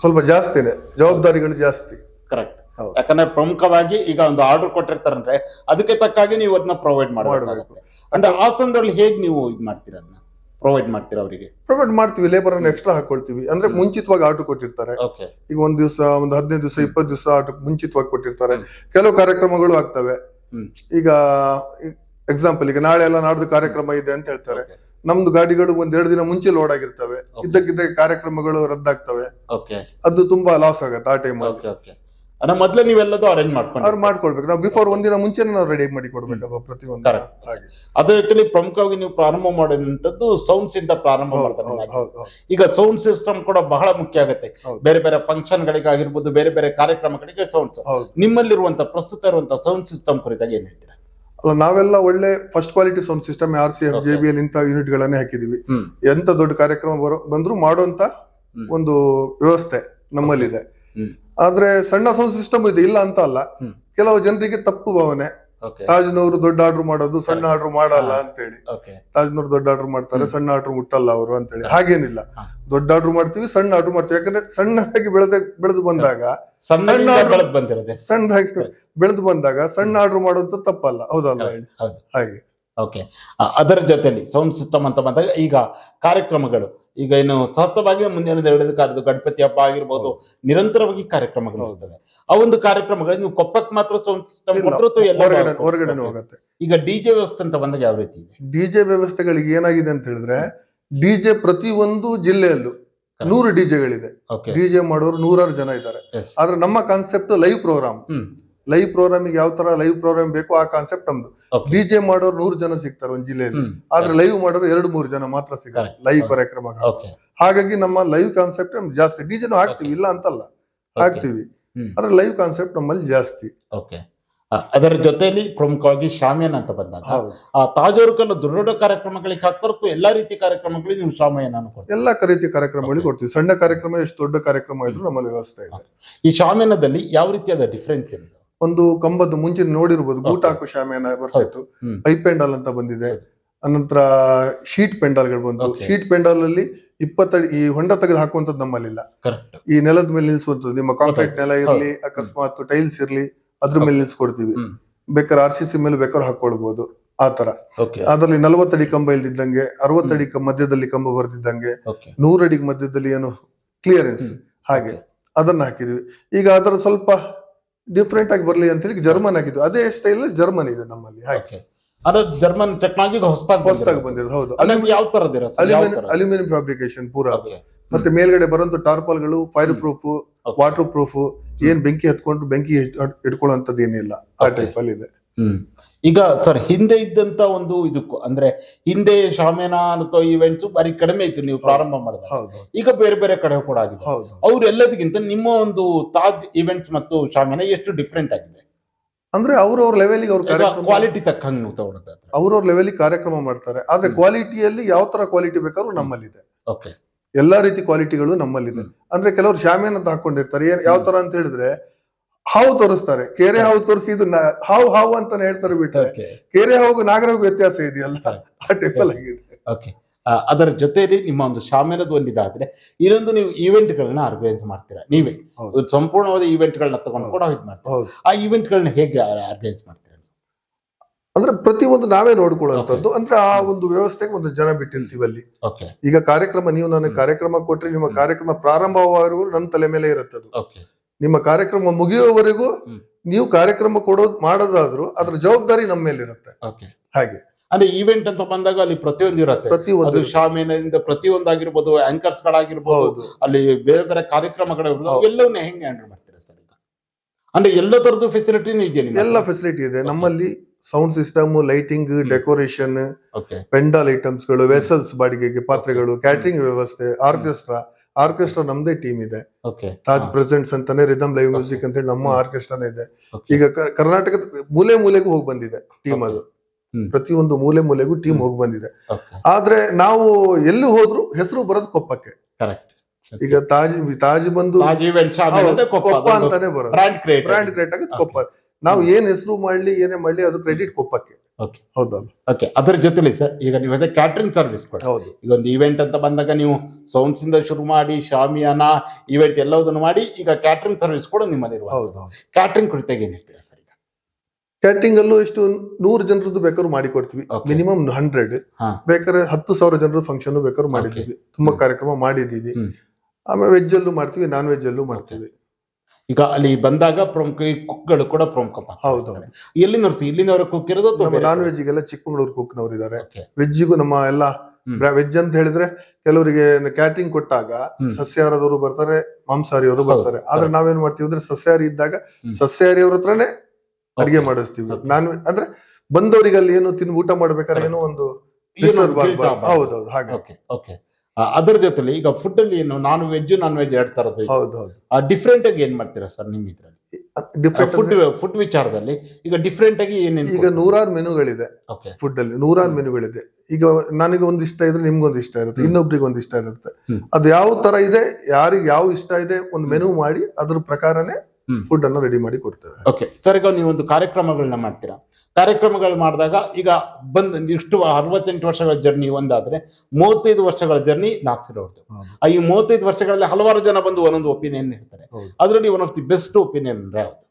[SPEAKER 2] ಸ್ವಲ್ಪ ಜಾಸ್ತಿನೇ. ಜವಾಬ್ದಾರಿಗಳು ಜಾಸ್ತಿ.
[SPEAKER 1] ಕರೆಕ್ಟ್. ಯಾಕಂದ್ರೆ ಪ್ರಮುಖವಾಗಿ ಈಗ ಒಂದು ಆರ್ಡರ್ ಕೊಟ್ಟಿರ್ತಾರಂದ್ರೆ ಅದಕ್ಕೆ ತಕ್ಕಾಗಿ ನೀವು ಅದನ್ನ ಪ್ರೊವೈಡ್
[SPEAKER 2] ಮಾಡ್ಬೇಕು.
[SPEAKER 1] ಮಾಡಬೇಕಾಗುತ್ತೆ ಅಂದ್ರೆ ಆ ಸಂದರ್ಭದಲ್ಲಿ ಹೇಗ್ ನೀವು ಇದ್ ಮಾಡ್ತೀರಾ ಅದನ್ನ? ಪ್ರೊವೈಡ್ ಮಾಡ್ತೀರಾ ಅವರಿಗೆ?
[SPEAKER 2] ಪ್ರೊವೈಡ್ ಮಾಡ್ತೀವಿ ಲೇಬರ್ ಅನ್ನು ಎಕ್ಸ್ಟ್ರಾ ಹಾಕೊಳ್ತೀವಿ. ಅಂದ್ರೆ ಮುಂಚಿತವಾಗಿ ಆರ್ಡರ್ ಕೊಟ್ಟಿರ್ತಾರೆ. ಈಗ ಒಂದ್ ದಿವಸ ಒಂದು ಹದಿನೈದು ದಿವಸ ಇಪ್ಪತ್ತು ದಿವಸ ಆರ್ಡರ್ ಮುಂಚಿತವಾಗಿ ಕೊಟ್ಟಿರ್ತಾರೆ. ಕೆಲವು ಕಾರ್ಯಕ್ರಮಗಳು ಆಗ್ತವೆ. ಈಗ ಎಕ್ಸಾಂಪಲ್ ಈಗ ನಾಳೆ ಎಲ್ಲ ನಾಡ್ದು ಕಾರ್ಯಕ್ರಮ ಇದೆ ಅಂತ ಹೇಳ್ತಾರೆ. ನಮ್ದು ಗಾಡಿಗಳು ಒಂದ್ ಎರಡು ದಿನ ಮುಂಚೆ ಲೋಡ್ ಆಗಿರ್ತವೆ. ಇದ್ದಕ್ಕಿದ್ದ ಕಾರ್ಯಕ್ರಮಗಳು ರದ್ದಾಗ್ತವೆ. ಅದು ತುಂಬಾ ಲಾಸ್ ಆಗತ್ತೆ ಆ ಟೈಮ್
[SPEAKER 1] ಅಂದ್ರೆ ಮೊದ್ಲೇ ನೀವೆಲ್ಲದೂ ಅರೇಂಜ್ ಮಾಡ್ಕೊಂಡು
[SPEAKER 2] ಅವ್ರು ಮಾಡ್ಕೊಳ್ಬೇಕು ನಾವು ಬಿಫೋರ್ ಒಂದಿನ ಮುಂಚೆನೆ ನಾವು ರೆಡಿ ಮಾಡಿ ಕೊಡ್ಬೇಕು ಪ್ರತಿಯೊಂದು
[SPEAKER 1] Correct.
[SPEAKER 2] ಹಾಗೆ
[SPEAKER 1] ಅದೇ ರೀತಿಯಲ್ಲಿ ಪ್ರಮುಖವಾಗಿ ನೀವು ಪ್ರಾರಂಭ ಮಾಡಿದಂತದ್ದು ಸೌಂಡ್ಸ್ ಇಂದ ಪ್ರಾರಂಭ
[SPEAKER 2] ಹೌದು,
[SPEAKER 1] ಮಾಡ್ತಾರೆ
[SPEAKER 2] ಹೌದು, ಹೌದು, ಹೌದು.
[SPEAKER 1] ಈಗ ಸೌಂಡ್ ಸಿಸ್ಟಮ್ ಕೂಡ ಬಹಳ ಮುಖ್ಯ ಆಗುತ್ತೆ
[SPEAKER 2] ಹೌದು.
[SPEAKER 1] ಬೇರೆ ಬೇರೆ ಫಂಕ್ಷನ್ ಗಳಿಗಾಗಿರ್ಬೋದು ಬೇರೆ ಬೇರೆ ಕಾರ್ಯಕ್ರಮಗಳಿಗೆ ಸೌಂಡ್ಸ್
[SPEAKER 2] ಹೌದು
[SPEAKER 1] ನಿಮ್ಮಲ್ಲಿರುವಂತ ಪ್ರಸ್ತುತ ಇರುವಂತ ಸೌಂಡ್ ಸಿಸ್ಟಮ್ ಕುರಿತಾಗಿ ಏನ್ ಹೇಳ್ತೀರಾ
[SPEAKER 2] ಅಲ್ಲ ನಾವೆಲ್ಲ ಒಳ್ಳೆ first quality sound system R C F
[SPEAKER 1] Okay.
[SPEAKER 2] J B L ಇಂತ ಯೂನಿಟ್ ಗಳನ್ನೇ ಹಾಕಿದೀವಿ
[SPEAKER 1] ಹ್ಮ್
[SPEAKER 2] ಎಂತ ದೊಡ್ಡ ಕಾರ್ಯಕ್ರಮ ಬರೋ ಬಂದ್ರು ಮಾಡುವಂತ
[SPEAKER 1] ಹ್ಮ್.
[SPEAKER 2] ಒಂದು ವ್ಯವಸ್ಥೆ ನಮ್ಮಲ್ಲಿದೆ
[SPEAKER 1] ಹ್ಮ್.
[SPEAKER 2] ಆದ್ರೆ ಸಣ್ಣ ಸೌಂಡ್ ಸಿಸ್ಟಮ್ ಇದೆ ಇಲ್ಲ ಅಂತ ಅಲ್ಲ. ಕೆಲವು ಜನರಿಗೆ ತಪ್ಪು ಭಾವನೆ. ತಾಜ್ನವರು ದೊಡ್ಡ ಆರ್ಡರ್ ಮಾಡೋದು ಸಣ್ಣ ಆರ್ಡರ್ ಮಾಡಲ್ಲ
[SPEAKER 1] ಅಂತ
[SPEAKER 2] ಅಂತೇಳಿ.
[SPEAKER 1] ಓಕೆ
[SPEAKER 2] ತಾಜ್ನವ್ರು ದೊಡ್ಡ ಆರ್ಡರ್ ಮಾಡ್ತಾರೆ ಸಣ್ಣ ಆರ್ಡರ್ ಮುಟ್ಟಲ್ಲ ಅವರು ಅಂತೇಳಿ. ಹಾಗೇನಿಲ್ಲ. ದೊಡ್ಡ ಆರ್ಡರ್ ಮಾಡ್ತೀವಿ ಸಣ್ಣ ಆರ್ಡರ್ ಮಾಡ್ತೀವಿ. ಯಾಕಂದ್ರೆ ಸಣ್ಣದಾಗಿ ಬೆಳೆದ ಬೆಳೆದು ಬಂದಾಗ ಸಣ್ಣ-
[SPEAKER 1] ಬೆಳೆದ್ ಬಂದಿರೋದೆ.
[SPEAKER 2] ಸಣ್ಣದಾಗಿ ಬೆಳೆದು ಬಂದಾಗ ಸಣ್ಣ ಆರ್ಡರ್ ಮಾಡೋದು ತಪ್ಪಲ್ಲ. ಹೌದಲ್ಲ ಹೇಳಿ? ಹಾಗೆ.
[SPEAKER 1] ಓಕೆ ಅದರ ಜೊತೆಯಲ್ಲಿ ಸೌಂಡ್ ಸಿಸ್ಟಮ್ ಅಂತ ಬಂದಾಗ ಈಗ ಕಾರ್ಯಕ್ರಮಗಳು. ಈಗ ಏನು ಸತತವಾಗಿ ಮುಂದಿನ ಎರಡು ಕಾರ್ಯದ ಗಣಪತಿ ಹಬ್ಬ ಆಗಿರ್ಬೋದು ನಿರಂತರವಾಗಿ ಕಾರ್ಯಕ್ರಮಗಳು ಹೋಗ್ತವೆ ಆ ಒಂದು ಕಾರ್ಯಕ್ರಮಗಳು ನೀವು ಕೊಪ್ಪಕ್ಕೆ ಮಾತ್ರ ಸೌಂಡ್ ಸಿಸ್ಟಮ್
[SPEAKER 2] ಹೊರಗಡೆ ಹೋಗತ್ತೆ.
[SPEAKER 1] ಈಗ ಡಿಜೆ ವ್ಯವಸ್ಥೆ ಅಂತ ಬಂದಾಗ ಯಾವ ರೀತಿ ಇದೆ?
[SPEAKER 2] ಡಿಜೆ ವ್ಯವಸ್ಥೆಗಳಿಗೆ ಏನಾಗಿದೆ ಅಂತ ಹೇಳಿದ್ರೆ ಡಿಜೆ ಪ್ರತಿ ಒಂದು ಜಿಲ್ಲೆಯಲ್ಲೂ. ನೂರು ಡಿಜೆಗಳಿದೆ ಡಿಜೆ ಮಾಡೋರು ನೂರಾರು ಜನ ಇದ್ದಾರೆ. ಆದ್ರೆ ನಮ್ಮ ಕಾನ್ಸೆಪ್ಟ್ ಲೈವ್ ಪ್ರೋಗ್ರಾಮ್
[SPEAKER 1] ಹ್ಮ್.
[SPEAKER 2] ಲೈವ್ ಪ್ರೋಗ್ರಾಮಿಗೆ ಯಾವ ತರ ಲೈವ್ ಪ್ರೋಗ್ರಾಮ್ ಬೇಕು ಆ ಕಾನ್ಸೆಪ್ಟ್ ನಮ್ದು.
[SPEAKER 1] ಡಿ
[SPEAKER 2] ಡಿಜೆ ಮಾಡೋರು ನೂರು ಜನ ಸಿಗ್ತಾರೆ ಒಂದ್ ಜಿಲ್ಲೆಯಲ್ಲಿ. ಆದ್ರೆ ಲೈವ್ ಮಾಡೋರು ಎರಡು ಮೂರು ಜನ ಮಾತ್ರ ಸಿಗ್ತಾರೆ. ಲೈವ್. ಕಾರ್ಯಕ್ರಮ ಹಾಗಾಗಿ ನಮ್ಮ ಲೈವ್ ಕಾನ್ಸೆಪ್ಟ್ ಜಾಸ್ತಿ. ಡಿಜೆನು ಹಾಕ್ತಿವಿ ಇಲ್ಲ ಅಂತಲ್ಲ. ಹಾಕ್ತಿವಿ. ಆದ್ರೆ ಲೈವ್ ಕಾನ್ಸೆಪ್ಟ್ ನಮ್ಮಲ್ಲಿ ಜಾಸ್ತಿ.
[SPEAKER 1] ಓಕೆ ಅದರ ಜೊತೆಲಿ ಪ್ರಮುಖವಾಗಿ ಶಾಮಿಯಾನ ಅಂತ ಬಂದಾಗ ಆ ತಾಜೋರ್ಕಲ್ಲ ದೊಡ್ಡ ಕಾರ್ಯಕ್ರಮಗಳಿಗೆ ಹಾಕ್ತಾರತ್ತು ಎಲ್ಲಾ ರೀತಿ ಕಾರ್ಯಕ್ರಮಗಳಿಗೆ ನೀವು ಶಾಮಿಯಾನ ಅನ್ಕೊಡ್ತೀವಿ
[SPEAKER 2] ಎಲ್ಲಾ ರೀತಿ ಕಾರ್ಯಕ್ರಮಗಳಿಗೆ ಕೊಡ್ತೀವಿ. ಸಣ್ಣ ಕಾರ್ಯಕ್ರಮ ಎಷ್ಟು ದೊಡ್ಡ ಕಾರ್ಯಕ್ರಮ ಇದ್ರು ನಮ್ಮಲ್ಲಿ ವ್ಯವಸ್ಥೆ ಇದೆ.
[SPEAKER 1] ಈ ಶಾಮಿಯಾನದಲ್ಲಿ ಯಾವ ರೀತಿಯಾದ ಡಿಫ್ರೆನ್ಸ್ ಇದೆ
[SPEAKER 2] ಒಂದು ಕಂಬದ್ದು ಮುಂಚೆ ನೋಡಿರ್ಬೋದು ಗೂಟ್
[SPEAKER 1] Okay.
[SPEAKER 2] ಹಾಕು ಶಾಮಿಯಾನ ಬರ್ತಿತ್ತು. ಪೈಪ್ ಪೆಂಡಾಲ್ ಅಂತ ಬಂದಿದೆ. ಅನಂತರ ಶೀಟ್ ಪೆಂಡಾಲ್ಗಳು ಬಂದು ಶೀಟ್ ಪೆಂಡಾಲ್ ಅಲ್ಲಿ ಇಪ್ಪತ್ತಡಿ ಈ ಹೊಂಡ ತೆಗೆದು ಹಾಕುವಂತದ್ದು ನಮ್ಮಲ್ಲಿಲ್ಲ. ಈ ನೆಲದ ಮೇಲೆ ನಿಲ್ಸುವಂತದ್ದು ನಿಮ್ಮ ಕಾಂಕ್ರೀಟ್ ನೆಲ ಇರಲಿ ಅಕಸ್ಮಾತ್ ಟೈಲ್ಸ್ ಇರಲಿ ಅದ್ರ ಮೇಲೆ ನಿಲ್ಸ್ಕೊಡ್ತೀವಿ. ಬೇಕಾದ್ರೆ ಆರ್ ಸಿ ಸಿ ಮೇಲೆ ಬೇಕಾದ್ರೆ ಹಾಕೊಳ್ಬಹುದು ಆ ತರ ಅದ್ರಲ್ಲಿ ನಲವತ್ತಡಿ ಕಂಬ ಇಲ್ದಿದ್ದಂಗೆ ಅರವತ್ತಡಿ ಮಧ್ಯದಲ್ಲಿ ಕಂಬ
[SPEAKER 1] ಬರ್ದಿದ್ದಂಗೆ
[SPEAKER 2] ನೂರಡಿ ಮಧ್ಯದಲ್ಲಿ ಏನು ಕ್ಲಿಯರೆನ್ಸ್ ಹಾಗೆ. ಅದನ್ನ ಹಾಕಿದ್ವಿ. ಈಗ ಅದರ ಸ್ವಲ್ಪ ಡಿಫ್ರೆಂಟ್ ಆಗಿ ಬರಲಿ ಅಂತ ಹೇಳಿ ಜರ್ಮನ್ ಆಗಿದ್ದು. ಅದೇ ಸ್ಟೈಲ್ ಜರ್ಮನ್ ಇದೆ ನಮ್ಮಲ್ಲಿ. ಹಾಗೆ.
[SPEAKER 1] ಅಂದ್ರೆ ಜರ್ಮನ್ ಟೆಕ್ನಾಲಜಿ ಹೊಸದಾಗಿ
[SPEAKER 2] ಹೊಸದಾಗಿ ಬಂದಿರೋದು ಹೌದು.
[SPEAKER 1] ಯಾವ ತರದಿರ
[SPEAKER 2] ಅಲ್ಯೂಮಿನಿಯಂ ಅಲ್ಯೂಮಿನಿಯಂ ಫ್ಯಾಬ್ರಿಕೇಶನ್ ಪೂರ. ಮತ್ತೆ ಮೇಲ್ಗಡೆ ಬರುವಂತ ಟಾರ್ಪಲ್ಗಳು ಫೈರ್ ಪ್ರೂಫ್ ವಾಟರ್ ಪ್ರೂಫ್ ಏನ್ ಬೆಂಕಿ ಹತ್ಕೊಂಡು ಬೆಂಕಿ ಇಟ್ಕೊಳ್ಳುವಂತದ್ದು ಏನಿಲ್ಲ. ಆ ಟೈಪ್ ಅಲ್ಲಿ ಇದೆ.
[SPEAKER 1] ಹ್ಮ್. ಈಗ ಸರ್ ಹಿಂದೆ ಇದ್ದಂತ ಒಂದು ಇದಕ್ಕೂ ಅಂದ್ರೆ ಹಿಂದೆ ಶಾಮಿಯಾನ ಅಥವಾ ಇವೆಂಟ್ಸ್ ಬಾರಿ ಕಡಿಮೆ ಇತ್ತು ನೀವು ಪ್ರಾರಂಭ ಮಾಡಿದಾಗ.
[SPEAKER 2] ಹೌದು.
[SPEAKER 1] ಈಗ ಬೇರೆ ಬೇರೆ ಕಡೆ ಕೂಡ ಆಗಿದೆ.
[SPEAKER 2] ಹೌದು.
[SPEAKER 1] ಅವ್ರು ಎಲ್ಲದಕ್ಕಿಂತ ನಿಮ್ಮ ಒಂದು ತಾಜ್ ಇವೆಂಟ್ಸ್ ಮತ್ತು ಶಾಮಿಯಾನ ಎಷ್ಟು ಡಿಫ್ರೆಂಟ್ ಆಗಿದೆ?
[SPEAKER 2] ಅಂದ್ರೆ ಅವ್ರವ್ರ ಲೆವೆಲ್ಗೆ ಅವ್ರ
[SPEAKER 1] ಕ್ವಾಲಿಟಿ ತಕ್ಕಂಗೆ
[SPEAKER 2] ಅವ್ರವ್ರ ಲೆವೆಲ್ಗೆ ಕಾರ್ಯಕ್ರಮ ಮಾಡ್ತಾರೆ. ಆದ್ರೆ. ಕ್ವಾಲಿಟಿಯಲ್ಲಿ ಯಾವ ತರ ಕ್ವಾಲಿಟಿ ಬೇಕಾದ್ರೂ ನಮ್ಮಲ್ಲಿದೆ.
[SPEAKER 1] ಓಕೆ
[SPEAKER 2] ಎಲ್ಲಾ ರೀತಿ ಕ್ವಾಲಿಟಿಗಳು ನಮ್ಮಲ್ಲಿದೆ. ಅಂದ್ರೆ ಕೆಲವರು ಶಾಮಿಯಾನ ಅಂತ ಹಾಕೊಂಡಿರ್ತಾರೆ ಯಾವ ತರ ಅಂತ ಹೇಳಿದ್ರೆ ಹಾವು ತೋರಿಸ್ತಾರೆ. ಕೆರೆ ಹಾವು ತೋರಿಸಿ ಇದು ಹಾವು ಹಾವು ಅಂತಾನೆ ಹೇಳ್ತಾರೆ
[SPEAKER 1] ಬಿಟ್ಟರೆ
[SPEAKER 2] ಕೆರೆ ಹಾವು ನಾಗರಿಗೂ ವ್ಯತ್ಯಾಸ ಇದೆಯಲ್ಲ. ಆ ಟೆಂಪಲ್ ಆಗಿದೆ.
[SPEAKER 1] ಓಕೆ ಅದರ ಜೊತೆಯಲ್ಲಿ ನಿಮ್ಮ ಒಂದು ಶಾಮಿಯಾನದ ಒಂದಿದಾದ್ರೆ ಇನ್ನೊಂದು ನೀವು ಈವೆಂಟ್ ಗಳನ್ನ ಆರ್ಗನೈಸ್ ಮಾಡ್ತೀರಾ? ನೀವೇ. ಸಂಪೂರ್ಣವಾದ ಈವೆಂಟ್ ಗಳನ್ನ ತಗೊಂಡು ಕೂಡ ಇದು ಮಾಡ್ತೀರಾ?
[SPEAKER 2] ಹೌದು.
[SPEAKER 1] ಆ ಈವೆಂಟ್ ಗಳನ್ನ ಹೇಗೆ ಆರ್ಗನೈಸ್ ಮಾಡ್ತೀರಾ
[SPEAKER 2] ಅಂದ್ರೆ ಪ್ರತಿ ಒಂದು ನಾವೇ ನೋಡ್ಕೊಳ್ಳುವಂತದ್ದು ಅಂದ್ರೆ ಆ ಒಂದು ವ್ಯವಸ್ಥೆಗೆ ಒಂದು ಜನ ಬಿಟ್ಟಿರ್ತೀವಿ ಅಲ್ಲಿ.
[SPEAKER 1] ಓಕೆ
[SPEAKER 2] ಈಗ ಕಾರ್ಯಕ್ರಮ ನೀವು ನನಗೆ ಕಾರ್ಯಕ್ರಮ ಕೊಟ್ರೆ ನಿಮ್ಮ ಕಾರ್ಯಕ್ರಮ ಪ್ರಾರಂಭವಾಗುವ ನನ್ನ ತಲೆ ಮೇಲೆ ಇರುತ್ತದು.
[SPEAKER 1] ಓಕೆ
[SPEAKER 2] ನಿಮ್ಮ ಕಾರ್ಯಕ್ರಮ ಮುಗಿಯುವವರೆಗೂ ನೀವು ಕಾರ್ಯಕ್ರಮ ಕೊಡೋದು ಮಾಡೋದಾದ್ರೂ ಅದ್ರ ಜವಾಬ್ದಾರಿ ನಮ್ಮ ಮೇಲಿರುತ್ತೆ.
[SPEAKER 1] ಓಕೆ
[SPEAKER 2] ಹಾಗೆ.
[SPEAKER 1] ಅಂದ್ರೆ ಈವೆಂಟ್ ಅಂತ ಬಂದಾಗ ಅಲ್ಲಿ ಪ್ರತಿಯೊಂದು ಇರುತ್ತೆ.
[SPEAKER 2] ಪ್ರತಿಯೊಂದು
[SPEAKER 1] ಶಾಮಿನಿಂದ ಪ್ರತಿಯೊಂದು ಆಗಿರ್ಬೋದು ಆಂಕರ್ಸ್ ಗಳಾಗಿರ್ಬೋದು ಅಲ್ಲಿ ಬೇರೆ ಬೇರೆ ಕಾರ್ಯಕ್ರಮಗಳಿರ್ಬೋದು ಎಲ್ಲವನ್ನ ಹೆಂಗೆ ಹ್ಯಾಂಡಲ್ ಮಾಡ್ತೀರಾ ಸರ್ ಈಗ? ಅಂದ್ರೆ ಎಲ್ಲ ತರದ್ದು ಫೆಸಿಲಿಟಿನೂ ಇದೆಯಾ
[SPEAKER 2] ಎಲ್ಲ ಫೆಸಿಲಿಟಿ ಇದೆ. ನಮ್ಮಲ್ಲಿ sound system lighting decoration pandal ಐಟಮ್ಸ್ಗಳು vessels ಬಾಡಿಗೆಗೆ ಪಾತ್ರೆಗಳು ಕ್ಯಾಟರಿಂಗ್ ವ್ಯವಸ್ಥೆ ಆರ್ಕೆಸ್ಟ್ರಾ ಆರ್ಕೆಸ್ಟ್ರಾ ನಮ್ದೇ ಟೀಮ್ ಇದೆ. ತಾಜ್ ಪ್ರೆಸೆಂಟ್ಸ್ ಅಂತಾನೆ ರಿದಮ್ ಲೈವ್ ಮ್ಯೂಸಿಕ್ ಅಂತ ಹೇಳಿ ನಮ್ಮ. ಆರ್ಕೆಸ್ಟ್ರಾನೇ ಇದೆ. ಈಗ ಕರ್ನಾಟಕದ ಮೂಲೆ ಮೂಲೆಗೂ ಹೋಗಿ ಬಂದಿದೆ ಟೀಮ್ ಅದು. ಪ್ರತಿಯೊಂದು ಮೂಲೆ ಮೂಲೆಗೂ ಟೀಮ್ ಹೋಗಿ ಬಂದಿದೆ. ಆದ್ರೆ ನಾವು ಎಲ್ಲಿ ಹೋದ್ರು ಹೆಸರು ಬರೋದು ಕೊಪ್ಪಕ್ಕೆ.
[SPEAKER 1] ಕರೆಕ್ಟ್
[SPEAKER 2] ಈಗ ತಾಜ್ ತಾಜ್ ಬಂದು
[SPEAKER 1] ಕೊಪ್ಪ
[SPEAKER 2] ಅಂತಾನೆ ಬರೋದು. ಬ್ರ್ಯಾಂಡ್ ಕ್ರಿಯೇಟ್ ಆಗುತ್ತೆ. ಕೊಪ್ಪ. ನಾವು ಏನ್ ಹೆಸರು ಮಾಡ್ಲಿ ಏನೇ ಮಾಡ್ಲಿ ಅದು ಕ್ರೆಡಿಟ್ ಕೊಪ್ಪಕ್ಕೆ.
[SPEAKER 1] Okay.
[SPEAKER 2] ಹೌದಲ್ಲ
[SPEAKER 1] ಓಕೆ ಅದ್ರ ಜೊತೆಲಿ ಸರ್ ಈಗ ನೀವು ಅದೇ ಕ್ಯಾಟ್ರಿಂಗ್ ಸರ್ವಿಸ್ ಕೂಡ.
[SPEAKER 2] ಹೌದು.
[SPEAKER 1] ಈಗ ಒಂದು ಇವೆಂಟ್ ಅಂತ ಬಂದಾಗ ನೀವು ಸೌಂಡ್ಸ್ ಇಂದ ಶುರು ಮಾಡಿ ಶಾಮಿಯಾನ ಇವೆಂಟ್ ಎಲ್ಲವುದನ್ನು ಮಾಡಿ ಈಗ ಕ್ಯಾಟ್ರಿಂಗ್ ಸರ್ವಿಸ್ ಕೂಡ ನಿಮ್ಮಲ್ಲಿ
[SPEAKER 2] ಹೌದು ಹೌದು.
[SPEAKER 1] ಕ್ಯಾಟ್ರಿಂಗ್ ಕುರಿತಾಗ ಏನ್ ಹೇಳ್ತೀರಾ ಸರ್ ಈಗ?
[SPEAKER 2] ಕ್ಯಾಟ್ರಿಂಗ್ ಅಲ್ಲೂ ಇಷ್ಟು ನೂರು ಜನರದ್ದು ಬೇಕಾದ್ರೂ ಮಾಡಿ ಕೊಡ್ತೀವಿ
[SPEAKER 1] Okay.
[SPEAKER 2] ಮಿನಿಮಮ್ ಹಂಡ್ರೆಡ್
[SPEAKER 1] ಹಾ.
[SPEAKER 2] ಬೇಕಾದ್ರೆ ಹತ್ತು ಸಾವಿರ ಜನರ ಫಂಕ್ಷನ್ ಬೇಕಾದ್ರೂ ಮಾಡಿದ್ದೀವಿ. ತುಂಬಾ ಕಾರ್ಯಕ್ರಮ ಮಾಡಿದ್ದೀವಿ.
[SPEAKER 1] ಹ್ಮ್.
[SPEAKER 2] ಆಮೇಲೆ ವೆಜ್ ಅಲ್ಲೂ ಮಾಡ್ತೀವಿ ನಾನ್ ವೆಜ್ ಅಲ್ಲೂ ಮಾಡ್ತೀವಿ.
[SPEAKER 1] ಈಗ ಅಲ್ಲಿ ಬಂದಾಗ ಪ್ರಮುಖ ಈ ಕುಕ್ಗಳು ಕೂಡ ಪ್ರಮುಖ
[SPEAKER 2] ಹೌದು.
[SPEAKER 1] ವಹಿಸ್ತಾರೆ. ಎಲ್ಲಿಂದ ಇಲ್ಲಿನವರು ಕುಕ್ ಇರೋದು ಅಥವಾ
[SPEAKER 2] ನಾನ್
[SPEAKER 1] ವೆಜ್
[SPEAKER 2] ಗೆಲ್ಲ ಚಿಕ್ಕಮಗಳೂರು ಕುಕ್ನವ್ರು ಇದಾರೆ
[SPEAKER 1] Okay.
[SPEAKER 2] ವೆಜ್ಜಿಗೂ ನಮ್ಮ ಎಲ್ಲ ವೆಜ್ ಅಂತ ಹೇಳಿದ್ರೆ ಕೆಲವರಿಗೆ ಕ್ಯಾಟ್ರಿಂಗ್ ಕೊಟ್ಟಾಗ ಸಸ್ಯಾಹಾರದವರು ಬರ್ತಾರೆ
[SPEAKER 1] ಮಾಂಸಾಹಾರಿಯವರು
[SPEAKER 2] ಬರ್ತಾರೆ ಆದ್ರೆ. ನಾವೇನ್ ಮಾಡ್ತೀವಿ ಅಂದ್ರೆ ಸಸ್ಯಾಹಾರಿ ಇದ್ದಾಗ ಸಸ್ಯಾಹಾರಿಯವ್ರ ಹತ್ರನೇ ಅಡಿಗೆ. ಮಾಡಿಸ್ತೀವಿ. ನಾನ್ ಅಂದ್ರೆ ಬಂದವರಿಗೆ ಅಲ್ಲಿ ಏನು ತಿನ್ ಊಟ ಮಾಡ್ಬೇಕಾದ್ರೆ ಏನೋ ಒಂದು. ಹೌದೌದು ಹಾಗೆ
[SPEAKER 1] ಓಕೆ ಓಕೆ ಅದರ ಜೊತೆಲಿ ಈಗ ಫುಡ್ ಅಲ್ಲಿ ಏನು ನಾನ್ ವೆಜ್ ನಾನ್ ವೆಜ್ ಎರಡು ತರದ್ದು
[SPEAKER 2] ಆ
[SPEAKER 1] ಡಿಫ್ರೆಂಟ್ ಆಗಿ ಏನ್ ಮಾಡ್ತೀರಾ ಸರ್ ನಿಮ್ ಇದ್ರಲ್ಲಿ?
[SPEAKER 2] ಡಿಫ್ರೆಂಟ್
[SPEAKER 1] ಫುಡ್ ಫುಡ್ ವಿಚಾರದಲ್ಲಿ ಈಗ ಡಿಫ್ರೆಂಟ್ ಆಗಿ ಏನೇನು
[SPEAKER 2] ಈಗ ನೂರಾರು ಮೆನುಗಳಿದೆ ಫುಡ್ ಅಲ್ಲಿ ನೂರಾರು ಮೆನುಗಳಿದೆ. ಈಗ ನನಗೆ ಒಂದ್ ಇಷ್ಟ ಇದ್ರೆ ನಿಮ್ಗೊಂದು ಇಷ್ಟ ಇರುತ್ತೆ. ಇನ್ನೊಬ್ರಿಗೆ ಒಂದ್ ಇಷ್ಟ ಇರುತ್ತೆ. ಅದು ಯಾವ ತರ ಇದೆ ಯಾರಿಗೆ ಯಾವ ಇಷ್ಟ ಇದೆ ಒಂದು ಮೆನು ಮಾಡಿ ಅದ್ರ ಪ್ರಕಾರನೇ ಫುಡ್ ಅನ್ನ ರೆಡಿ ಮಾಡಿ ಕೊಡ್ತೇವೆ.
[SPEAKER 1] ಓಕೆ ಸರ್ ಈಗ ನೀವು ಒಂದು ಕಾರ್ಯಕ್ರಮಗಳನ್ನ ಮಾಡ್ತೀರಾ? ಕಾರ್ಯಕ್ರಮಗಳು ಮಾಡಿದಾಗ ಈಗ ಬಂದ್ ಇಷ್ಟು ಅರವತ್ತೆಂಟು ವರ್ಷಗಳ ಜರ್ನಿ ಒಂದಾದ್ರೆ ಮೂವತ್ತೈದು ವರ್ಷಗಳ ಜರ್ನಿ ನಾಸಿರ್ ಅವ್ರದ್ದು ಆ ಈ ಮೂವತ್ತೈದು ವರ್ಷಗಳಲ್ಲಿ ಹಲವಾರು ಜನ ಬಂದು ಒಂದೊಂದು ಒಪಿನಿಯನ್ ಹೇಳ್ತಾರೆ. ಅದರಲ್ಲಿ one of the best opinion ಅಂದ್ರೆ ಯಾವ್ದು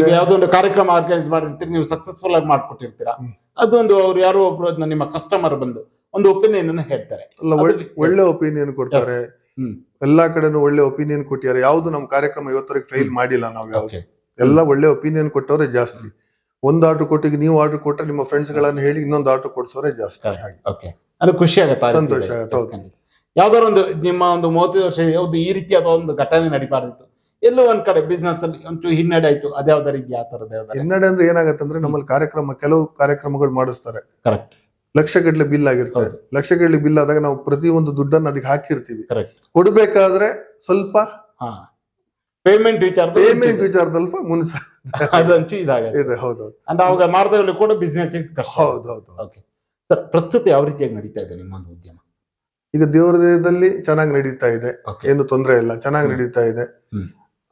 [SPEAKER 1] ಈಗ ಯಾವ್ದೋ ಒಂದು ಕಾರ್ಯಕ್ರಮ ಆರ್ಗನೈಸ್ ಮಾಡಿರ್ತೀರಿ ನೀವು ಸಕ್ಸಸ್ಫುಲ್ ಆಗಿ ಮಾಡ್ಕೊಟ್ಟಿರ್ತೀರಾ. ಅದೊಂದು ಅವ್ರು ಯಾರೋ ಒಬ್ರು ಅದನ್ನ ನಿಮ್ಮ ಕಸ್ಟಮರ್ ಬಂದು ಒಂದು ಒಪಿನಿಯನ್ ಅನ್ನ ಹೇಳ್ತಾರೆ.
[SPEAKER 2] ಒಳ್ಳೆ ಒಪಿನಿಯನ್ ಕೊಡ್ತಾರೆ.
[SPEAKER 1] ಹ್ಮ್.
[SPEAKER 2] ಎಲ್ಲಾ ಕಡೆನೂ ಒಳ್ಳೆ ಒಪಿನಿಯನ್ ಕೊಟ್ಟಿದ್ದಾರೆ. ಯಾವ್ದು ನಮ್ ಕಾರ್ಯಕ್ರಮ ಇವತ್ತರೆಗೆ ಫೈಲ್ ಮಾಡಿಲ್ಲ ನಾವು ಯಾವ್ದು. ಎಲ್ಲ ಒಳ್ಳೆ ಒಪಿನಿಯನ್ ಕೊಟ್ಟವರೇ ಜಾಸ್ತಿ. ಒಂದ್ ಆರ್ಡರ್ ಕೊಟ್ಟಿಗೆ ನೀವು ಆರ್ಡರ್ ಕೊಟ್ಟರೆ ನಿಮ್ಮ ಫ್ರೆಂಡ್ಸ್ ಗಳನ್ನ ಹೇಳಿ ಇನ್ನೊಂದು ಆರ್ಡರ್ ಕೊಡ್ಸೋರೆ ಜಾಸ್ತಿ. ಹಾಗೆ.
[SPEAKER 1] ಓಕೆ ಖುಷಿ ಆಗುತ್ತೆ
[SPEAKER 2] ಸಂತೋಷ
[SPEAKER 1] ಇದೆ.
[SPEAKER 2] ಆಗುತ್ತೆ, ಹೌದು.
[SPEAKER 1] ಯಾವ್ದಾದ್ರು ಒಂದು ನಿಮ್ಮ ಒಂದು ಮೂವತ್ತು ವರ್ಷ ಯಾವ್ದು ಈ ರೀತಿಯಾದ ಒಂದು ಘಟನೆ ನಡೀಬಾರ್ದಿತ್ತು. ಎಲ್ಲೋ ಒಂದ್ ಕಡೆ ಬಿಸ್ನೆಸ್ ಅಲ್ಲಿ ಒಂಚೂರು ಹಿನ್ನಡೆ ಆಯ್ತು ಅದ್ಯಾವ್ದ ರೀತಿ ಆ ತರದ
[SPEAKER 2] ಹಿನ್ನಡೆ ಅಂದ್ರೆ ಏನಾಗತ್ತೆ ಅಂದ್ರೆ ನಮ್ಮಲ್ಲಿ ಕಾರ್ಯಕ್ರಮ ಕೆಲವು ಕಾರ್ಯಕ್ರಮಗಳು ಮಾಡಿಸ್ತಾರೆ.
[SPEAKER 1] ಕರೆಕ್ಟ್
[SPEAKER 2] ಲಕ್ಷ ಗಟ್ಟಲೆ ಬಿಲ್ ಆಗಿರ್ತದೆ
[SPEAKER 1] ಹೌದು.
[SPEAKER 2] ಲಕ್ಷ ಗಟ್ಟಲೆ ಬಿಲ್ ಆದಾಗ ನಾವು ಪ್ರತಿ ಒಂದು ದುಡ್ಡನ್ನ ಅದಕ್ಕೆ ಹಾಕಿರ್ತೀವಿ.
[SPEAKER 1] ಕರೆಕ್ಟ್
[SPEAKER 2] ಕೊಡ್ಬೇಕಾದ್ರೆ ಸ್ವಲ್ಪ
[SPEAKER 1] ಹಾ. ಪೇಮೆಂಟ್ ವಿಚಾರ
[SPEAKER 2] ಪೇಮೆಂಟ್ ವಿಚಾರದಲ್ಲಿ ಮುನ್ಸ
[SPEAKER 1] ಅದಂಚು ಇದಾಗುತ್ತೆ.
[SPEAKER 2] ಇದೆ ಹೌದೌದು
[SPEAKER 1] ಅಂದ್ರೆ ಅವಾಗ ಮಾರ್ಗದಲ್ಲಿ ಕೂಡ ಬಿಸ್ನೆಸ್ ಕಷ್ಟ
[SPEAKER 2] ಹೌದು ಹೌದು
[SPEAKER 1] ಓಕೆ ಸರ್ ಪ್ರಸ್ತುತ ಯಾವ ರೀತಿಯಾಗಿ ನಡೀತಾ ಇದೆ ನಿಮ್ಮ ಒಂದು ಉದ್ಯಮ?
[SPEAKER 2] ಈಗ ದೇವರ ದೇಹದಲ್ಲಿ ಚೆನ್ನಾಗಿ ನಡೀತಾ ಇದೆ. ಏನು ತೊಂದರೆ ಇಲ್ಲ. ಚೆನ್ನಾಗಿ. ನಡೀತಾ ಇದೆ.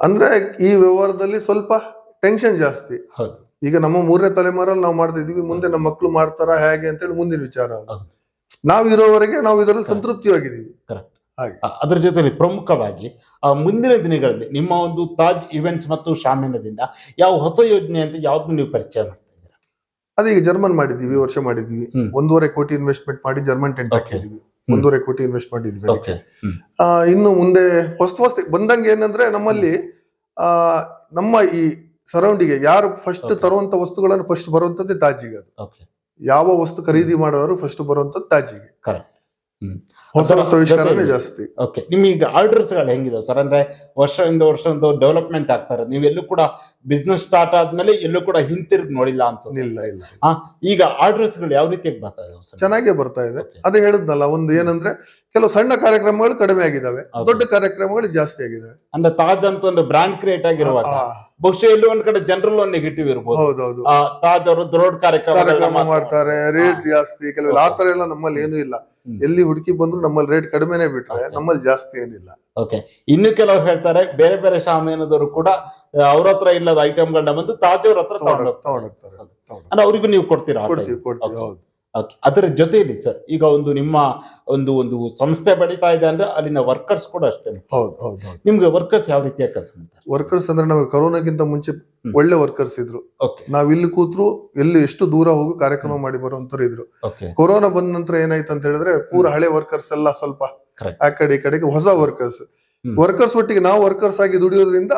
[SPEAKER 2] ಅಂದ್ರೆ ಈ ವ್ಯವಹಾರದಲ್ಲಿ ಸ್ವಲ್ಪ ಟೆನ್ಷನ್ ಜಾಸ್ತಿ.
[SPEAKER 1] ಹೌದು.
[SPEAKER 2] ಈಗ ನಮ್ಮ ಮೂರನೇ ತಲೆಮಾರಲ್ಲಿ ನಾವು ಮಾಡ್ತಾ ಇದೀವಿ ಮುಂದೆ ನಮ್ಮ ಮಕ್ಕಳು ಮಾಡ್ತಾರ ಹೇಗೆ ಅಂತೇಳಿ ಮುಂದಿನ ವಿಚಾರ. ನಾವು ಇರೋವರೆಗೆ ನಾವು ಇದರಲ್ಲಿ ಸಂತೃಪ್ತಿಯಾಗಿದ್ದೀವಿ.
[SPEAKER 1] ಅದರ ಜೊತೆಲಿ ಪ್ರಮುಖವಾಗಿ ಆ, ಮುಂದಿನ ದಿನಗಳಲ್ಲಿ ನಿಮ್ಮ ಒಂದು ತಾಜ್ ಇವೆಂಟ್ಸ್ ಮತ್ತು ಶಾಮಿನದಿಂದ ಯಾವ ಹೊಸ ಯೋಜನೆ ಅಂತ ಯಾವ್ದು ನೀವು ಪರಿಚಯ ಮಾಡ್ತಾ ಇದ್ದೀರಾ?
[SPEAKER 2] ಅದೇ ಈಗ ಜರ್ಮನ್ ಮಾಡಿದೀವಿ ವರ್ಷ ಮಾಡಿದೀವಿ. ಒಂದೂವರೆ ಕೋಟಿ ಇನ್ವೆಸ್ಟ್ಮೆಂಟ್ ಮಾಡಿ ಜರ್ಮನ್ ಟೆಂಟ್. ಹಾಕಿದೀವಿ ಒಂದೂವರೆ ಕೋಟಿ ಇನ್ವೆಸ್ಟ್ ಮಾಡಿದ್ವಿ ಇನ್ನು ಮುಂದೆ ಹೊಸ ಹೊಸ ಬಂದಂಗೆ ಏನಂದ್ರೆ ನಮ್ಮಲ್ಲಿ ಆ ನಮ್ಮ ಈ ಸರೌಂಡಿಗೆ ಯಾರು ಫಸ್ಟ್ ತರುವಂತ ವಸ್ತುಗಳನ್ನು ಫಸ್ಟ್ ಬರುವಂತದ್ದೇ ತಾಜಿಗೆ ಯಾವ ವಸ್ತು ಖರೀದಿ ಮಾಡೋರು ಫಸ್ಟ್ ಬರುವಂತದ್ದು ತಾಜಿಗೆ
[SPEAKER 1] ಕರೆಕ್ಟ್
[SPEAKER 2] ಹೊಸ ಜಾಸ್ತಿ.
[SPEAKER 1] ಓಕೆ ನಿಮಗೆ ಆರ್ಡರ್ಸ್ಗಳು ಹೆಂಗಿದಾವೆ ಸರ್? ಅಂದ್ರೆ ವರ್ಷದಿಂದ ವರ್ಷ ಒಂದು ಡೆವಲಪ್ಮೆಂಟ್ ಆಗ್ತಾರೆ ನೀವು ಎಲ್ಲೂ ಕೂಡ ಬಿಸ್ನೆಸ್ ಸ್ಟಾರ್ಟ್ ಆದ್ಮೇಲೆ ಎಲ್ಲೂ ಕೂಡ ಹಿಂತಿರುಗಿ ನೋಡಿಲ್ಲ ಅಂತ
[SPEAKER 2] ಇಲ್ಲ ಇಲ್ಲ.
[SPEAKER 1] ಈಗ ಆರ್ಡರ್ಸ್ಗಳು ಯಾವ ರೀತಿಯಾಗಿ ಬರ್ತಾ ಇದಾವೆ ಸರ್?
[SPEAKER 2] ಚೆನ್ನಾಗೇ ಬರ್ತಾ ಇದೆ. ಅದು ಹೇಳಿದ್ನಲ್ಲ ಒಂದು ಏನಂದ್ರೆ ಕೆಲವು ಸಣ್ಣ ಕಾರ್ಯಕ್ರಮಗಳು ಕಡಿಮೆ ಆಗಿದಾವೆ. ದೊಡ್ಡ ಕಾರ್ಯಕ್ರಮಗಳು ಜಾಸ್ತಿ ಆಗಿದಾವೆ.
[SPEAKER 1] ಅಂದ್ರೆ ತಾಜ್ ಅಂತ ಒಂದು ಬ್ರಾಂಡ್ ಕ್ರಿಯೇಟ್ ಆಗಿರುವಾಗ. ಬಹುಶಃ ಎಲ್ಲೋ ಒಂದ್ ಕಡೆ ಜನರಲ್ ಒಂದು ನೆಗೆಟಿವ್ ಇರಬಹುದು ತಾಜ್ ಅವರು ದೊಡ್ಡ ಕಾರ್ಯಕ್ರಮ
[SPEAKER 2] ಕಾರ್ಯಕ್ರಮ ಮಾಡ್ತಾರೆ. ರೇಟ್ ಜಾಸ್ತಿ. ಕೆಲವೆಲ್ಲ ಆತರ ಎಲ್ಲ ನಮ್ಮಲ್ಲಿ ಏನು ಇಲ್ಲ. ಎಲ್ಲಿ ಹುಡುಕಿ ಬಂದ್ರು ನಮ್ಮಲ್ಲಿ ರೇಟ್ ಕಡಿಮೆನೆ ಬಿಟ್ರೆ ನಮ್ಮಲ್ಲಿ ಜಾಸ್ತಿ ಏನಿಲ್ಲ.
[SPEAKER 1] ಓಕೆ ಇನ್ನು ಕೆಲವರು ಹೇಳ್ತಾರೆ ಬೇರೆ ಬೇರೆ ಶಾಮಿಯಾನದವರು ಕೂಡ ಅವ್ರ ಹತ್ರ ಇಲ್ಲದ ಐಟಮ್ಗಳನ್ನ ಬಂದು ತಾಜವ್ರ ಹತ್ರ ತಗೊಂಡು
[SPEAKER 2] ತಗೊಂಡೋಗ್- ತಗೊಂಡೋಗ್ತಾರೆ.
[SPEAKER 1] ಅಂದ್ರೆ ಅವರಿಗೂ ನೀವು ಕೊಡ್ತೀರಾ
[SPEAKER 2] ಕೊಡ್ತೀವಿ ಕೊಡ್ತೀವಿ ಹೌದು.
[SPEAKER 1] ಅದರ ಜೊತೆಯಲ್ಲಿ ಸರ್ ಈಗ ಒಂದು ನಿಮ್ಮ ಒಂದು ಒಂದು ಸಂಸ್ಥೆ ಬೆಳೀತಾ ಇದೆ ಅಂದ್ರೆ ಅಲ್ಲಿನ ವರ್ಕರ್ಸ್ ಕೂಡ ಅಷ್ಟೇ
[SPEAKER 2] ಹೌದು ಹೌದು
[SPEAKER 1] ನಿಮ್ಗೆ ವರ್ಕರ್ಸ್ ಯಾವ ರೀತಿಯ ಕೆಲಸ ಮಾಡ್ತಾರೆ?
[SPEAKER 2] ವರ್ಕರ್ಸ್ ಅಂದ್ರೆ ನಮಗೆ ಕರೋನಾಗಿಂತ ಮುಂಚೆ ಒಳ್ಳೆ ವರ್ಕರ್ಸ್ ಇದ್ರು.
[SPEAKER 1] ಓಕೆ
[SPEAKER 2] ನಾವ್ ಇಲ್ಲಿ ಕೂತ್ರು ಎಲ್ಲಿ ಎಷ್ಟು ದೂರ ಹೋಗಿ ಕಾರ್ಯಕ್ರಮ ಮಾಡಿ ಬರುವಂತವ್ರು ಇದ್ರು. ಕೊರೋನಾ ಬಂದ ನಂತರ ಏನಾಯ್ತು ಅಂತ ಹೇಳಿದ್ರೆ ಪೂರ ಹಳೆ ವರ್ಕರ್ಸ್ ಎಲ್ಲ ಸ್ವಲ್ಪ. ಆ ಕಡೆ ಈ ಕಡೆಗೆ ಹೊಸ ವರ್ಕರ್ಸ್ ವರ್ಕರ್ಸ್ ಒಟ್ಟಿಗೆ ನಾವು ವರ್ಕರ್ಸ್ ಆಗಿ ದುಡಿಯೋದ್ರಿಂದ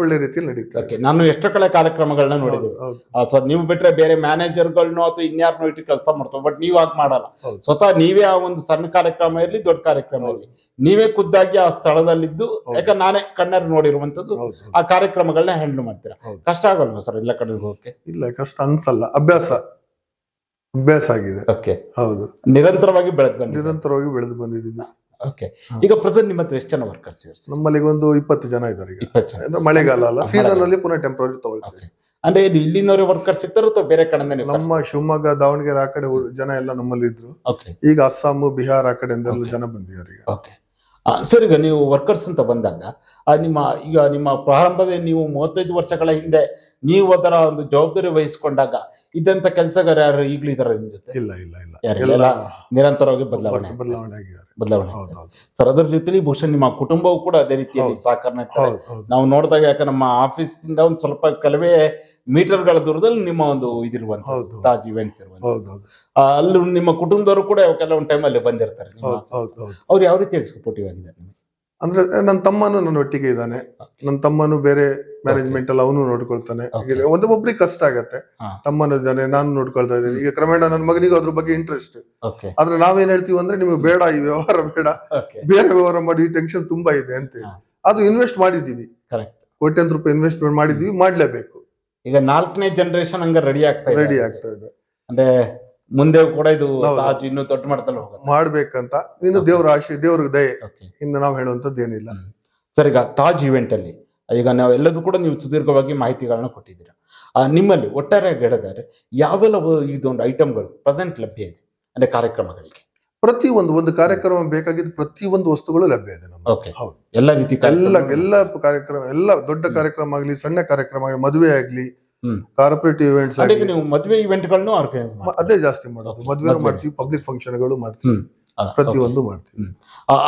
[SPEAKER 2] ಒಳ್ಳೆ ರೀತಿಯಲ್ಲಿ ನಡೀತದೆ
[SPEAKER 1] ಓಕೆ ನಾನು ಎಷ್ಟೋ ಕಡೆ ಕಾರ್ಯಕ್ರಮಗಳನ್ನ ನೋಡಿದ್ದೇವೆ ಸೊ ನೀವು ಬಿಟ್ರೆ ಬೇರೆ ಮ್ಯಾನೇಜರ್ಗಳನ್ನೋ ಅಥವಾ ಇನ್ಯಾರನ್ನೋ ಇಟ್ಟು ಕೆಲಸ ಮಾಡ್ತಾರೆ ಬಟ್ ನೀವು ಹಾಗೆ ಮಾಡಲ್ಲ. ಸ್ವತಃ ನೀವೇ ಆ ಒಂದು ಸಣ್ಣ ಕಾರ್ಯಕ್ರಮ ಇರಲಿ ದೊಡ್ಡ ಕಾರ್ಯಕ್ರಮ ಇರಲಿ. ನೀವೇ ಖುದ್ದಾಗಿ ಆ ಸ್ಥಳದಲ್ಲಿದ್ದು. ಯಾಕಂದ್ರೆ ನಾನೇ ಕಣ್ಣರ್ ನೋಡಿರುವಂತದ್ದು ಆ ಕಾರ್ಯಕ್ರಮಗಳನ್ನ ಹ್ಯಾಂಡಲ್ ಮಾಡ್ತೀರಾ? ಕಷ್ಟ ಆಗಲ್ವಾ ಸರ್ ಎಲ್ಲ ಕಡೆ ಹೋಗಕ್ಕೆ?
[SPEAKER 2] ಇಲ್ಲ ಕಷ್ಟ ಅನ್ಸಲ್ಲ. ಅಭ್ಯಾಸ. ಅಭ್ಯಾಸ ಆಗಿದೆ.
[SPEAKER 1] ಓಕೆ
[SPEAKER 2] ಹೌದು.
[SPEAKER 1] ನಿರಂತರವಾಗಿ ಬೆಳೆದ್ ಬಂದಿದೆ
[SPEAKER 2] ನಿರಂತರವಾಗಿ ಬೆಳೆದು ಬಂದಿದ್ದೀವಿ
[SPEAKER 1] ಓಕೆ ಈಗ ಪ್ರೆಸೆಂಟ್ ನಿಮ್ಮ ಹತ್ರ ಎಷ್ಟು ಜನ ವರ್ಕರ್ಸ್ ಇರ್ಸಿ
[SPEAKER 2] ನಮ್ಮಲ್ಲಿ ಒಂದು ಇಪ್ಪತ್ತು ಜನ ಇದ್ದಾರೆ ಈಗ.
[SPEAKER 1] ಇಪ್ಪತ್ತು ಜನ.
[SPEAKER 2] ಅಂದ್ರೆ ಮಳೆಗಾಲ ಅಲ್ಲ. ಸೀಸನ್ ಅಲ್ಲಿ ಪುನಃ ಟೆಂಪ್ರರಿ ತಗೊಳ್ತೀವಿ.
[SPEAKER 1] ಅಂದ್ರೆ ಇದು ಇಲ್ಲಿನವರೇ ವರ್ಕರ್ಸ್ ಇರ್ತಾರೆ ಅಥವಾ ಬೇರೆ ಕಡೆಯಿಂದ
[SPEAKER 2] ನಮ್ಮ ಶಿವಮೊಗ್ಗ ದಾವಣಗೆರೆ ಆ ಕಡೆ ಜನ ಎಲ್ಲ ನಮ್ಮಲ್ಲಿ ಇದ್ರು.
[SPEAKER 1] ಓಕೆ
[SPEAKER 2] ಈಗ ಅಸ್ಸಾಂ ಬಿಹಾರ್ ಆ ಕಡೆ ಎಲ್ಲ ಜನ ಬಂದಿದ್ದಾರೆ ಈಗ.
[SPEAKER 1] ಓಕೆ ಸರ್ ಈಗ ನೀವು ವರ್ಕರ್ಸ್ ಅಂತ ಬಂದಾಗ ನಿಮ್ಮ ಈಗ ನಿಮ್ಮ ಪ್ರಾರಂಭದ ನೀವು ಮೂವತ್ತೈದು ವರ್ಷಗಳ ಹಿಂದೆ ನೀವು ಅದರ ಒಂದು ಜವಾಬ್ದಾರಿ ವಹಿಸಿಕೊಂಡಾಗ ಇದ್ದಂತ ಕೆಲಸಗಾರ ಯಾರು ಈಗಲೂ ಇದಾರೆ ನಿಮ್ ಜೊತೆ?
[SPEAKER 2] ಇಲ್ಲ ಇಲ್ಲ ಇಲ್ಲ.
[SPEAKER 1] ನಿರಂತರವಾಗಿ ಬದಲಾವಣೆ
[SPEAKER 2] ಬದಲಾವಣೆ ಆಗಿದ್ದಾರೆ
[SPEAKER 1] ಬದಲಾವಣೆ. ಸರ್ ಅದರ ರೀತಿಯಲ್ಲಿ ಬಹುಶಃ ನಿಮ್ಮ ಕುಟುಂಬವು ಕೂಡ ಅದೇ ರೀತಿಯಲ್ಲಿ. ಸಹಕಾರ ನೀಡ್ತಾರೆ ನಾವು ನೋಡಿದಾಗ ಯಾಕೆ ನಮ್ಮ ಆಫೀಸ್ ಇಂದ ಒಂದು ಸ್ವಲ್ಪ ಕೆಲವೇ ಮೀಟರ್ಗಳ ದೂರದಲ್ಲಿ ನಿಮ್ಮ ಒಂದು ಇದಿರುವಂತ. ತಾಜ್ ಇವೆಂಟ್ಸ್ ಇರುವಂತ ಅಲ್ಲಿ ನಿಮ್ಮ ಕುಟುಂಬದವರು ಕೂಡ ಕೆಲವೊಂದು ಟೈಮಲ್ಲಿ ಬಂದಿರ್ತಾರೆ. ಅವ್ರು ಯಾವ ರೀತಿಯಾಗಿ ಸಪೋರ್ಟಿವ್ ಆಗಿದ್ದಾರೆ ನಿಮಗೆ?
[SPEAKER 2] ಅಂದ್ರೆ ನನ್ನ ತಮ್ಮನು ನನ್ನ ಒಟ್ಟಿಗೆ ಇದ್ದಾನೆ. ನನ್ನ ತಮ್ಮನು ಬೇರೆ ಮ್ಯಾನೇಜ್ಮೆಂಟ್ ಅಲ್ಲಿ ಅವನು ನೋಡ್ಕೊಳ್ತಾನೆ. ಒಂದೊಬ್ಬೊಬ್ರಿಗೆ ಕಷ್ಟ ಆಗತ್ತೆ. ತಮ್ಮನು ಇದ್ದಾನೆ ನಾನು ನೋಡ್ಕೊಳ್ತಾ ಇದ್ದೀನಿ. ಈಗ ಕ್ರಮೇಣ ನನ್ನ ಮಗನಿಗೂ ಅದ್ರ ಬಗ್ಗೆ ಇಂಟ್ರೆಸ್ಟ್ ಆದ್ರೆ ನಾವೇನ್ ಹೇಳ್ತೀವಿ ಅಂದ್ರೆ ನಿಮಗೆ ಬೇಡ ಈ ವ್ಯವಹಾರ ಬೇಡ. ಬೇರೆ ವ್ಯವಹಾರ ಮಾಡಿ ಟೆನ್ಷನ್ ತುಂಬಾ ಇದೆ ಅಂತ ಹೇಳಿ. ಅದು ಇನ್ವೆಸ್ಟ್ ಮಾಡಿದೀವಿ ಕೋಟ್ಯಂತ ರೂಪಾಯಿ ಇನ್ವೆಸ್ಟ್ಮೆಂಟ್ ಮಾಡಿದೀವಿ ಮಾಡ್ಲೇಬೇಕು.
[SPEAKER 1] ಈಗ ನಾಲ್ಕನೇ ಜನರೇಷನ್ ಹಂಗ ರೆಡಿ ಆಗ್ತಾ ಇದೆ.
[SPEAKER 2] ರೆಡಿ ಆಗ್ತಾ ಇದೆ.
[SPEAKER 1] ಅಂದ್ರೆ ಮುಂದೆ ಕೂಡ ಇದು ಆಚೆ ಇನ್ನು ದೊಡ್ಡ ಮಟ್ಟದಲ್ಲಿ ಹೋಗುತ್ತೆ.
[SPEAKER 2] ಮಾಡ್ಬೇಕಂತ. ಇನ್ನು. ದೇವ್ರ ಆಶಿ ದೇವ್ರ ದಯೆ.
[SPEAKER 1] ಓಕೆ
[SPEAKER 2] ಇನ್ನು ನಾವು ಹೇಳುವಂತದ್ದು ಏನಿಲ್ಲ.
[SPEAKER 1] ಸರ್ ಈಗ ತಾಜ್ ಇವೆಂಟ್ ಅಲ್ಲಿ ಈಗ ನಾವೆಲ್ಲದೂ ಕೂಡ ನೀವು ಸುದೀರ್ಘವಾಗಿ ಮಾಹಿತಿಗಳನ್ನ ಕೊಟ್ಟಿದ್ದೀರಾ. ಆ, ನಿಮ್ಮಲ್ಲಿ ಒಟ್ಟಾರೆ ಹೇಳಿದರೆ ಯಾವೆಲ್ಲ ವ- ಇದೊಂದು ಐಟಮ್ಗಳು ಪ್ರೆಸೆಂಟ್ ಲಭ್ಯ ಇದೆ? ಅಂದ್ರೆ ಕಾರ್ಯಕ್ರಮಗಳಿಗೆ.
[SPEAKER 2] ಪ್ರತಿ ಒಂದು ಒಂದು ಕಾರ್ಯಕ್ರಮ ಬೇಕಾಗಿದ್ದು ಪ್ರತಿ ಒಂದು ವಸ್ತುಗಳು ಲಭ್ಯ ಇದೆ
[SPEAKER 1] ಓಕೆ
[SPEAKER 2] ಹೌದು.
[SPEAKER 1] ಎಲ್ಲ ರೀತಿ
[SPEAKER 2] ಎಲ್ಲ
[SPEAKER 1] ಕಾರ್ಯಕ್ರಮಗಳು?
[SPEAKER 2] ಎಲ್ಲ ಕಾರ್ಯಕ್ರಮ ಎಲ್ಲ ದೊಡ್ಡ ಕಾರ್ಯಕ್ರಮ ಆಗಲಿ ಸಣ್ಣ ಕಾರ್ಯಕ್ರಮ ಆಗಲಿ ಮದುವೆ ಆಗ್ಲಿ
[SPEAKER 1] ಹ್ಮ್.
[SPEAKER 2] ಕಾರ್ಪೊರೇಟಿವ್ ಇವೆಂಟ್ಸ್
[SPEAKER 1] ಅಂದ್ರೆ ನೀವು ಮದುವೆ ಇವೆಂಟ್ಗಳನ್ನು ಆರ್ಗನೈಸ್
[SPEAKER 2] ಅದೇ ಜಾಸ್ತಿ ಮಾಡೋದು. ಮದುವೆ. ಮಾಡ್ತೀವಿ ಪಬ್ಲಿಕ್ ಫಂಕ್ಷನ್ಗಳು ಮಾಡ್ತೀವಿ. ಪ್ರತಿಯೊಂದು ಮಾಡ್ತೀವಿ.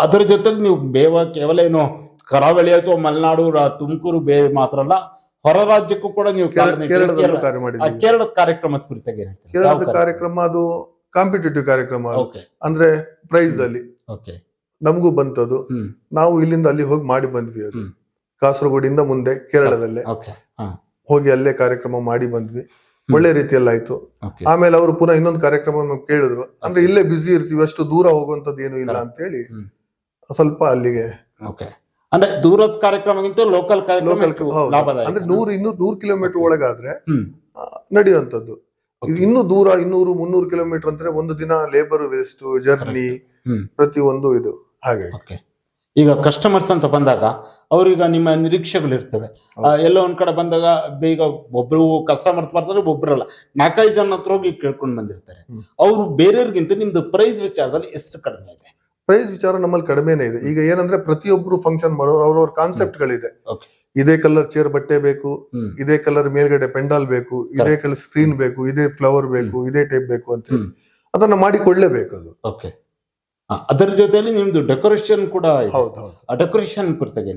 [SPEAKER 1] ಅದರ ಜೊತೆಗೆ ನೀವು ಬೇವ ಕೇವಲ ಏನು ಕರಾವಳಿ ಅಥವಾ ಮಲೆನಾಡು ರಾ- ತುಮಕೂರು ಬೇ ಮಾತ್ರ ಅಲ್ಲ ಹೊರ ರಾಜ್ಯಕ್ಕೂ ಕೂಡ ನೀವು ಕೇರಳದ ಕಾರ್ಯಕ್ರಮ ಕುರಿತಾಗಿ ಏನ್ ಹೇಳ್ತೀರಾ?
[SPEAKER 2] ಕೇರಳದ ಕಾರ್ಯಕ್ರಮ ಅದು ಕಾಂಪಿಟೇಟಿವ್ ಕಾರ್ಯಕ್ರಮ ಅಂದ್ರೆ ಪ್ರೈಸ್ ಅಲ್ಲಿ.
[SPEAKER 1] ಓಕೆ
[SPEAKER 2] ನಮಗೂ ಬಂತದು. ನಾವು ಇಲ್ಲಿಂದ ಅಲ್ಲಿ ಹೋಗಿ ಮಾಡಿ ಬಂದ್ವಿ ಅದು. ಕಾಸರಗೋಡಿಂದ ಮುಂದೆ ಕೇರಳದಲ್ಲೇ.
[SPEAKER 1] ಓಕೆ ಹಾ.
[SPEAKER 2] ಹೋಗಿ ಅಲ್ಲೇ ಕಾರ್ಯಕ್ರಮ ಮಾಡಿ ಬಂದ್ವಿ. ಒಳ್ಳೆ ರೀತಿಯಲ್ಲಿ ಆಯ್ತು. ಆಮೇಲೆ ಅವರು ಪುನಃ ಇನ್ನೊಂದು ಕಾರ್ಯಕ್ರಮ ನಮ್ಗೆ ಕೇಳಿದ್ರು. ಅಂದ್ರೆ ಇಲ್ಲೇ ಬ್ಯುಸಿ ಇರ್ತೀವಿ ಅಷ್ಟು ದೂರ ಹೋಗುವಂತದ್ದು ಏನು ಇಲ್ಲ ಅಂತ ಹೇಳಿ ಸ್ವಲ್ಪ ಅಲ್ಲಿಗೆ
[SPEAKER 1] ಅಂದ್ರೆ ದೂರದ ಕಾರ್ಯಕ್ರಮಕ್ಕಿಂತ ಲೋಕಲ್
[SPEAKER 2] ಲೋಕಲ್ ಅಂದ್ರೆ ನೂರು ಇನ್ನೂರು ನೂರು ಕಿಲೋಮೀಟರ್ ಒಳಗಾದ್ರೆ ನಡೆಯುವಂತದ್ದು ಇನ್ನು ದೂರ ಇನ್ನೂರು ಮುನ್ನೂರು ಕಿಲೋಮೀಟರ್ ಅಂದ್ರೆ ಒಂದು ದಿನ ಲೇಬರ್ ವೇಸ್ಟ್ ಜರ್ನಿ. ಪ್ರತಿ ಒಂದು ಇದು. ಹಾಗೆ
[SPEAKER 1] ಈಗ ಕಸ್ಟಮರ್ಸ್ ಅಂತ ಬಂದಾಗ ಅವ್ರೀಗ ನಿಮ್ಮ ನಿರೀಕ್ಷೆಗಳಿರ್ತವೆ. ಆ, ಎಲ್ಲೋ ಒಂದ್ ಕಡೆ ಬಂದಾಗ ಬೇಗ ಒಬ್ರು ಕಸ್ಟಮರ್ಸ್ ಬರ್ತಾರೆ ಒಬ್ರಲ್ಲ. ನಾಲ್ಕೈದು ಜನ ಹತ್ರ ಹೋಗಿ ಕೇಳ್ಕೊಂಡು ಬಂದಿರ್ತಾರೆ. ಅವ್ರು ಬೇರೆಯವ್ರಿಗಿಂತ ನಿಮ್ದು ಪ್ರೈಸ್ ವಿಚಾರದಲ್ಲಿ ಎಷ್ಟು ಕಡಿಮೆ ಇದೆ?
[SPEAKER 2] ಪ್ರೈಸ್ ವಿಚಾರ ನಮ್ಮಲ್ಲಿ ಕಡಿಮೆನೇ ಇದೆ. ಈಗ ಏನಂದ್ರೆ ಪ್ರತಿಯೊಬ್ರು ಫಂಕ್ಷನ್ ಮಾಡೋರು ಅವ್ರವ್ರ ಕಾನ್ಸೆಪ್ಟ್ ಗಳಿದೆ. ಇದೇ ಕಲರ್ ಚೇರ್ ಬಟ್ಟೆ ಬೇಕು ಇದೇ ಕಲರ್ ಮೇಲ್ಗಡೆ ಪೆಂಡಾಲ್ ಬೇಕು ಇದೇ ಕಲರ್ ಸ್ಕ್ರೀನ್ ಬೇಕು ಇದೇ ಫ್ಲವರ್ ಬೇಕು ಇದೇ ಟೈಪ್ ಬೇಕು ಅಂತ ಹೇಳಿ. ಅದನ್ನ ಮಾಡಿ ಕೊಳ್ಳೇಬೇಕು ಅದು
[SPEAKER 1] ಅದರ ಜೊತೆಲಿ ನಿಮ್ದು ಡೆಕೋರೇಷನ್ ಕೂಡ
[SPEAKER 2] ಹೌದು ಹೌದು.
[SPEAKER 1] ಆ ಡೆಕೋರೇಷನ್ ಕುರಿತಾಗಿ?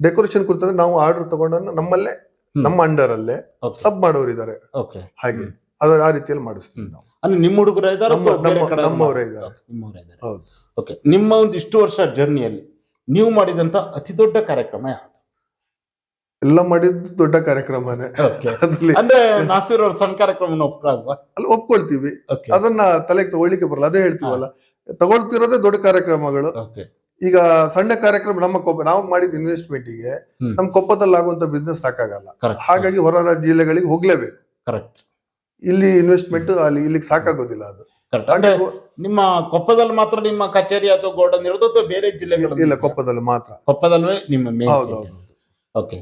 [SPEAKER 2] ಡೆಕೋರೇಷನ್ ಕುರಿತಂದ್ರೆ ನಾವು ಆರ್ಡರ್ ತಗೊಂಡ ನಮ್ಮಲ್ಲೇ ನಮ್ಮ ಅಂಡರ್ ಅಲ್ಲೇ
[SPEAKER 1] Okay.
[SPEAKER 2] ಸಬ್ ಮಾಡೋರು ಇದ್ದಾರೆ
[SPEAKER 1] ಓಕೆ
[SPEAKER 2] ಹಾಗೆ. ಅದರ ಆ ರೀತಿಯಲ್ಲಿ ಮಾಡಿಸ್ತೀವಿ ನಾವು.
[SPEAKER 1] ಅಂದ್ರೆ ನಿಮ್ಮ ಹುಡುಗರ
[SPEAKER 2] ನಮ್ಮ- ನಮ್ಮ- ನಮ್ಮವರೇ ಇದ್ದಾರೆ.
[SPEAKER 1] ಇದ್ದಾರೆ
[SPEAKER 2] ಹೌದು.
[SPEAKER 1] ಓಕೆ ನಿಮ್ಮ ಒಂದು ಇಷ್ಟು ವರ್ಷ ಜರ್ನಿಯಲ್ಲಿ ನೀವು ಮಾಡಿದಂತ ಅತಿ ದೊಡ್ಡ ಕಾರ್ಯಕ್ರಮ ಯಾವುದು?
[SPEAKER 2] ಎಲ್ಲ ಮಾಡಿದ್ದು ದೊಡ್ಡ ಕಾರ್ಯಕ್ರಮನೇ. ಅದ್ರಲ್ಲಿ
[SPEAKER 1] ಅಂದ್ರೆ ನಾಸಿರ್ ಅವ್ರ ಸಣ್ಣ ಕಾರ್ಯಕ್ರಮ ಅಲ್ವಾ?
[SPEAKER 2] ಅಲ್ಲಿ ಒಪ್ಕೊಳ್ತೀವಿ.
[SPEAKER 1] ಓಕೆ
[SPEAKER 2] ಅದನ್ನ ತಲೆಗೆ ತಗೊಳ್ಳಿಕ್ಕೆ ಬರಲ್ಲ. ಅದೇ ಹೇಳ್ತೀವಲ್ಲ. ತಗೊಳ್ತಿರೋದೇ ದೊಡ್ಡ ಕಾರ್ಯಕ್ರಮಗಳು.
[SPEAKER 1] ಓಕೆ
[SPEAKER 2] ಈಗ ಸಣ್ಣ ಕಾರ್ಯಕ್ರಮ ನಮ್ಮ ಕೊಪ್ಪ ನಾವು ಮಾಡಿದ
[SPEAKER 1] ಇನ್ವೆಸ್ಟ್ಮೆಂಟ್ಗೆ.
[SPEAKER 2] ನಮ್ಮ ಕೊಪ್ಪದಲ್ಲಿ ಆಗುವಂತ ಬಿಸ್ನೆಸ್ ಸಾಕಾಗಲ್ಲ.
[SPEAKER 1] ಕರೆಕ್ಟ್
[SPEAKER 2] ಹಾಗಾಗಿ ಹೊರ ರಾಜ್ಯ ಜಿಲ್ಲೆಗಳಿಗೆ ಹೋಗ್ಲೇಬೇಕು.
[SPEAKER 1] ಕರೆಕ್ಟ್
[SPEAKER 2] ಇಲ್ಲಿ ಇನ್ವೆಸ್ಟ್ಮೆಂಟ್ ಅಲ್ಲಿ ಇಲ್ಲಿಗೆ ಸಾಕಾಗೋದಿಲ್ಲ ಅದು.
[SPEAKER 1] ಕರೆಕ್ಟ್ ಅಂದ್ರೆ ನಿಮ್ಮ ಕೊಪ್ಪದಲ್ಲಿ ಮಾತ್ರ ನಿಮ್ಮ ಕಚೇರಿ ಅಥವಾ ಗೋಡನ್ ಇರೋದು ಅಥವಾ ಬೇರೆ ಜಿಲ್ಲೆಗಳಲ್ಲಿ?
[SPEAKER 2] ಇಲ್ಲ ಕೊಪ್ಪದಲ್ಲಿ ಮಾತ್ರ.
[SPEAKER 1] ಕೊಪ್ಪದಲ್ಲೇ ನಿಮ್ಮ ಓಕೆ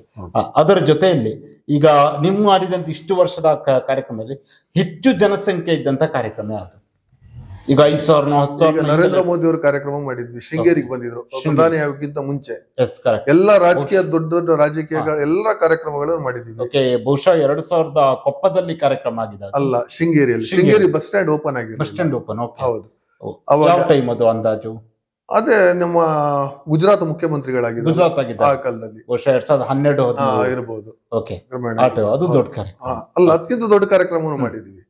[SPEAKER 1] ಅದರ ಜೊತೆಯಲ್ಲಿ ಈಗ ನಿಮ್ಮ ಮಾಡಿದಂತ ಇಷ್ಟು ವರ್ಷದ ಕಾರ್ಯಕ್ರಮದಲ್ಲಿ ಹೆಚ್ಚು ಜನಸಂಖ್ಯೆ ಇದ್ದಂತ ಕಾರ್ಯಕ್ರಮ ಯಾವುದು? ಈಗ ಐದು ಸಾವಿರ ಹತ್ತು
[SPEAKER 2] ಈಗ ನರೇಂದ್ರ ಮೋದಿ ಅವರು ಕಾರ್ಯಕ್ರಮ ಮಾಡಿದ್ವಿ ಶೃಂಗೇರಿಗೆ ಬಂದಿದ್ರು. ಪ್ರಧಾನಿ ಆಗೋಕ್ಕಿಂತ ಮುಂಚೆ. ಎಲ್ಲಾ ರಾಜಕೀಯ ದೊಡ್ಡ ದೊಡ್ಡ ರಾಜಕೀಯ ಎಲ್ಲಾ ಕಾರ್ಯಕ್ರಮಗಳನ್ನು ಮಾಡಿದ್ವಿ
[SPEAKER 1] ಓಕೆ ಬಹುಶಃ ಎರಡ್ ಸಾವಿರದ ಕೊಪ್ಪದಲ್ಲಿ ಕಾರ್ಯಕ್ರಮ ಆಗಿದೆ
[SPEAKER 2] ಅಲ್ಲ ಶೃಂಗೇರಿಯಲ್ಲಿ.
[SPEAKER 1] ಶೃಂಗೇರಿ.
[SPEAKER 2] ಬಸ್ ಸ್ಟ್ಯಾಂಡ್ ಓಪನ್ ಆಗಿದೆ.
[SPEAKER 1] ಬಸ್ ಸ್ಟ್ಯಾಂಡ್ ಓಪನ್
[SPEAKER 2] ಹೌದು.
[SPEAKER 1] ಯಾವ ಟೈಮ್ ಅದು ಅಂದಾಜು?
[SPEAKER 2] ಅದೇ ನಮ್ಮ ಗುಜರಾತ್ ಮುಖ್ಯಮಂತ್ರಿಗಳಾಗಿದೆ
[SPEAKER 1] ಗುಜರಾತ್
[SPEAKER 2] ಆ
[SPEAKER 1] ಆಗಿದೆ
[SPEAKER 2] ಕಾಲದಲ್ಲಿ.
[SPEAKER 1] ವರ್ಷ ಎರಡ್ ಸಾವಿರದ ಹನ್ನೆರಡು
[SPEAKER 2] ಇರಬಹುದು
[SPEAKER 1] ಓಕೆ ಅದು ದೊಡ್ಡ ಕಾರ್ಯಕ್ರಮ.
[SPEAKER 2] ಅಲ್ಲ ಅದಕ್ಕಿಂತ ದೊಡ್ಡ ಕಾರ್ಯಕ್ರಮವನ್ನು ಮಾಡಿದೀವಿ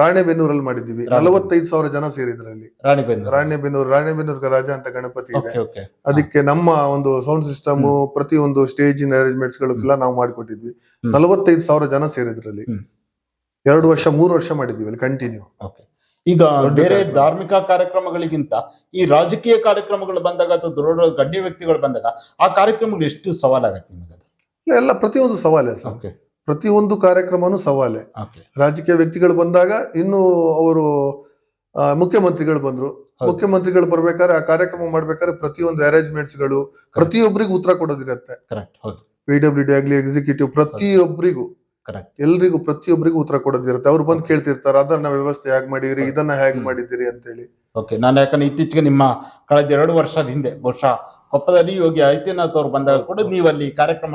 [SPEAKER 2] ರಾಣೆಬೆನ್ನೂರಲ್ಲಿ ಮಾಡಿದ್ವಿ. ನಲವತ್ತೈದು ಸಾವಿರ ಜನ ಸೇರಿದ್ರಲ್ಲಿ.
[SPEAKER 1] ರಾಣಿಬೆನ್ನೂರು.
[SPEAKER 2] ರಾಣೆಬೆನ್ನೂರು ರಾಣೆಬೆನ್ನೂರು ರಾಜ ಅಂತ ಗಣಪತಿ ಇದೆ. ಅದಕ್ಕೆ ನಮ್ಮ ಒಂದು ಸೌಂಡ್ ಸಿಸ್ಟಮ್ ಪ್ರತಿಯೊಂದು ಸ್ಟೇಜಿನ ಅರೇಂಜ್ಮೆಂಟ್ಸ್ ಗಳಿಗೆಲ್ಲ ನಾವು ಮಾಡಿಕೊಟ್ಟಿದ್ವಿ. ನಲವತ್ತೈದು ಸಾವಿರ ಜನ ಸೇರಿದ್ರಲ್ಲಿ. ಎರಡು ವರ್ಷ ಮೂರು ವರ್ಷ ಮಾಡಿದ್ವಿ ಅಲ್ಲಿ ಕಂಟಿನ್ಯೂ
[SPEAKER 1] ಈಗ ಬೇರೆ ಧಾರ್ಮಿಕ ಕಾರ್ಯಕ್ರಮಗಳಿಗಿಂತ ಈ ರಾಜಕೀಯ ಕಾರ್ಯಕ್ರಮಗಳು ಬಂದಾಗ ಅಥವಾ ದೊಡ್ಡ ಗಣ್ಯ ವ್ಯಕ್ತಿಗಳು ಬಂದಾಗ ಆ ಕಾರ್ಯಕ್ರಮಗಳು ಎಷ್ಟು ಸವಾಲಾಗತ್ತೆ ನಿಮಗೆ
[SPEAKER 2] ಎಲ್ಲ ಪ್ರತಿಯೊಂದು ಸವಾಲೇ ಸರ್. ಪ್ರತಿಯೊಂದು ಕಾರ್ಯಕ್ರಮನೂ ಸವಾಲೆ. ರಾಜಕೀಯ ವ್ಯಕ್ತಿಗಳು ಬಂದಾಗ ಇನ್ನು ಅವರು ಮುಖ್ಯಮಂತ್ರಿಗಳು ಬಂದ್ರು. ಮುಖ್ಯಮಂತ್ರಿಗಳು ಬರ್ಬೇಕಾದ್ರೆ ಆ ಕಾರ್ಯಕ್ರಮ ಮಾಡ್ಬೇಕಾದ್ರೆ ಪ್ರತಿಯೊಂದು ಅರೇಂಜ್ಮೆಂಟ್ಸ್ಗಳು ಪ್ರತಿಯೊಬ್ಬರಿಗೂ ಉತ್ತರ ಕೊಡೋದಿರತ್ತೆ.
[SPEAKER 1] ಕರೆಕ್ಟ್ ಹೌದು.
[SPEAKER 2] ಪಿ ಡಬ್ಲ್ಯೂ ಡಿ ಆಗ್ಲಿ ಎಕ್ಸಿಕ್ಯೂಟಿವ್ ಪ್ರತಿಯೊಬ್ಬರಿಗೂ
[SPEAKER 1] ಕರೆಕ್ಟ್
[SPEAKER 2] ಎಲ್ರಿಗೂ ಪ್ರತಿಯೊಬ್ಬರಿಗೂ ಉತ್ತರ ಕೊಡೋದಿರುತ್ತೆ. ಅವ್ರು ಬಂದು ಕೇಳ್ತಿರ್ತಾರೆ ಅದನ್ನ ವ್ಯವಸ್ಥೆ ಹೇಗೆ ಮಾಡಿದಿರಿ ಇದನ್ನ ಹೇಗೆ
[SPEAKER 1] ಮಾಡಿದ್ದೀರಿ
[SPEAKER 2] ಅಂತ ಅಂತೇಳಿ.
[SPEAKER 1] ಓಕೆ. ನಾನು ಯಾಕಂದ್ರೆ ಇತ್ತೀಚೆಗೆ ನಿಮ್ಮ ಕಳೆದ ಎರಡು ವರ್ಷದ ಹಿಂದೆ ಬಹುಶಃ ಕೊಪ್ಪದಲ್ಲಿ ಯೋಗಿ ಆದಿತ್ಯನಾಥ್ ಅವರು ಬಂದಾಗ ಕೂಡ ನೀವು ಅಲ್ಲಿ ಕಾರ್ಯಕ್ರಮ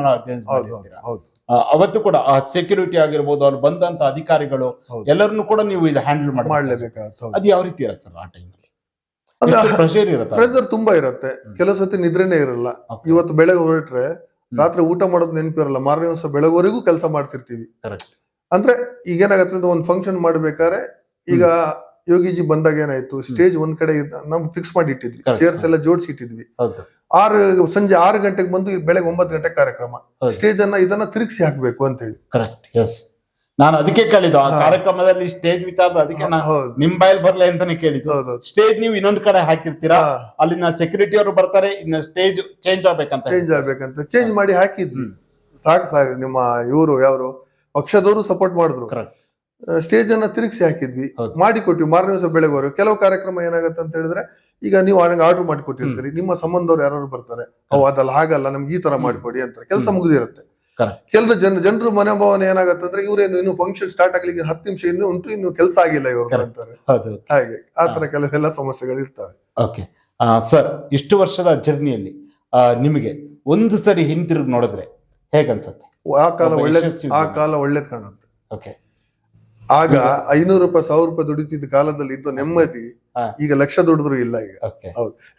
[SPEAKER 1] ಅವತ್ತು ಕೂಡ ಆ ಸೆಕ್ಯೂರಿಟಿ ಆಗಿರ್ಬೋದು ಅವ್ರು ಬಂದಂತ ಅಧಿಕಾರಿಗಳು. ಎಲ್ಲರನ್ನು ಕೂಡ ನೀವು ಇದು ಹ್ಯಾಂಡಲ್ ಮಾಡಿ
[SPEAKER 2] ಮಾಡ್ಲೇಬೇಕಾಗತ್ತೆ
[SPEAKER 1] ಅದು ಯಾವ ರೀತಿ ಇರುತ್ತೆ ಸರ್ ಆ ಟೈಮಲ್ಲಿ ಪ್ರೆಷರ್ ಇರುತ್ತೆ
[SPEAKER 2] ಪ್ರೆಷರ್ ತುಂಬಾ ಇರುತ್ತೆ. ಕೆಲವು ಸತಿ ನಿದ್ರೆನೇ ಇರಲ್ಲ. ಇವತ್ತು ಬೆಳಗ್ಗೆ ಹೊರಟ್ರೆ ರಾತ್ರಿ ಊಟ ಮಾಡೋದು ನೆನಪಿರಲ್ಲ ಮಾರನೇ ದಿವಸ ಬೆಳಗ್ಗೆವರೆಗೂ ಕೆಲಸ ಮಾಡ್ತಿರ್ತೀವಿ.
[SPEAKER 1] ಕರೆಕ್ಟ್
[SPEAKER 2] ಅಂದ್ರೆ ಈಗ ಏನಾಗತ್ತೆ ಅಂದ್ರೆ ಒಂದು ಫಂಕ್ಷನ್ ಮಾಡ್ಬೇಕಾದ್ರೆ ಈಗ ಯೋಗಿಜಿ ಬಂದಾಗ ಏನಾಯ್ತು? ಸ್ಟೇಜ್ ಒಂದ್ ಕಡೆ ನಾವು ಫಿಕ್ಸ್ ಮಾಡಿ ಇಟ್ಟಿದ್ವಿ. ಚೇರ್ಸ್ ಎಲ್ಲ ಜೋಡಿಸಿ ಇಟ್ಟಿದ್ವಿ ಆರು ಸಂಜೆ ಆರು ಗಂಟೆಗೆ ಬಂದು ಬೆಳಗ್ಗೆ ಒಂಬತ್ತು ಗಂಟೆ ಕಾರ್ಯಕ್ರಮ. ಸ್ಟೇಜ್ ಅನ್ನ ಇದನ್ನ ತಿರುಗಿಸಿ ಹಾಕ್ಬೇಕು ಅಂತ ಹೇಳಿ.
[SPEAKER 1] ಕರೆಕ್ಟ್ ಎಸ್ ನಾನು ಅದಕ್ಕೆ ಕೇಳಿದ್ದು ಆ ಕಾರ್ಯಕ್ರಮದಲ್ಲಿ ಸ್ಟೇಜ್ ವಿಚಾರದ ಅದಕ್ಕೆ ನಾನು ನಿಮ್ ಬಾಯಲ್ ಬರ್ಲಿ ಅಂತಾನೆ ಕೇಳಿದ್ದು. ಸ್ಟೇಜ್ ನೀವು ಇನ್ನೊಂದು ಕಡೆ ಹಾಕಿರ್ತೀರಾ? ಅಲ್ಲಿನ ಸೆಕ್ಯೂರಿಟಿ ಅವರು ಬರ್ತಾರೆ ಇನ್ನ ಸ್ಟೇಜ್ ಚೇಂಜ್ ಆಗ್ಬೇಕಂತ
[SPEAKER 2] ಚೇಂಜ್ ಆಗ್ಬೇಕಂತ. ಚೇಂಜ್ ಮಾಡಿ ಹಾಕಿದ್ವಿ. ಸಾಕು ಸಾಕು ನಿಮ್ಮ ಇವರು ಯಾರು ಪಕ್ಷದವರು ಸಪೋರ್ಟ್ ಮಾಡಿದ್ರು.
[SPEAKER 1] ಕರೆಕ್ಟ್
[SPEAKER 2] ಸ್ಟೇಜ್ ಅನ್ನ ತಿರುಗಿಸಿ ಹಾಕಿದ್ವಿ. ಮಾಡಿ ಕೊಟ್ಟಿವಿ ಮಾರನೇ ದಿವಸ ಬೆಳಗ್ಗೆ ಕೆಲವು ಕಾರ್ಯಕ್ರಮ ಏನಾಗುತ್ತೆ ಅಂತ ಹೇಳಿದ್ರೆ ಈಗ ನೀವು ಆರ್ಡರ್ ಮಾಡಿ ಕೊಟ್ಟಿರ್ತೀರಿ ನಿಮ್ಮ ಸಂಬಂಧವ್ರು ಯಾರು ಬರ್ತಾರೆ ಅವ್ ಅದಲ್ಲ ಹಾಗಲ್ಲ ನಮ್ಗೆ ಈ ತರ. ಮಾಡಿಕೊಡಿ ಅಂತ. ಕೆಲಸ. ಮುಗಿದಿರುತ್ತೆ.
[SPEAKER 1] ಕೆಲವರು
[SPEAKER 2] ಕೆಲವು ಜನ ಜನರು ಮನೋಭಾವನೆ ಏನಾಗುತ್ತೆ ಅಂದ್ರೆ ಇವ್ರೇನು ಇನ್ನು ಫಂಕ್ಷನ್ ಸ್ಟಾರ್ಟ್ ಆಗ್ಲಿಕ್ಕೆ ಹತ್ತು ನಿಮಿಷ ಇನ್ನು ಉಂಟು ಇನ್ನು ಕೆಲಸ ಆಗಿಲ್ಲ ಇವರು ಅಂತಾರೆ. ಹಾಗೆ ಆ ತರ ಕೆಲವೆಲ್ಲ ಸಮಸ್ಯೆಗಳು ಇರ್ತವೆ
[SPEAKER 1] ಓಕೆ ಸರ್ ಇಷ್ಟು ವರ್ಷದ ಜರ್ನಿಯಲ್ಲಿ ನಿಮಗೆ ಒಂದು ಸರಿ ಹಿಂತಿರುಗಿ ನೋಡಿದ್ರೆ ಹೇಗನ್ಸತ್ತೆ?
[SPEAKER 2] ಆ ಕಾಲ ಒಳ್ಳೆ ಆ ಕಾಲ ಒಳ್ಳೇದ್ ಕಾಣುತ್ತೆ.
[SPEAKER 1] ಓಕೆ
[SPEAKER 2] ಆಗ ಐನೂರು ರೂಪಾಯಿ ಸಾವಿರ ರೂಪಾಯಿ ದುಡಿತಿದ್ದ ಕಾಲದಲ್ಲಿ ಇದ್ದ ನೆಮ್ಮದಿ. ಈಗ ಲಕ್ಷ ದುಡಿದ್ರು ಇಲ್ಲ ಈಗ.
[SPEAKER 1] ಓಕೆ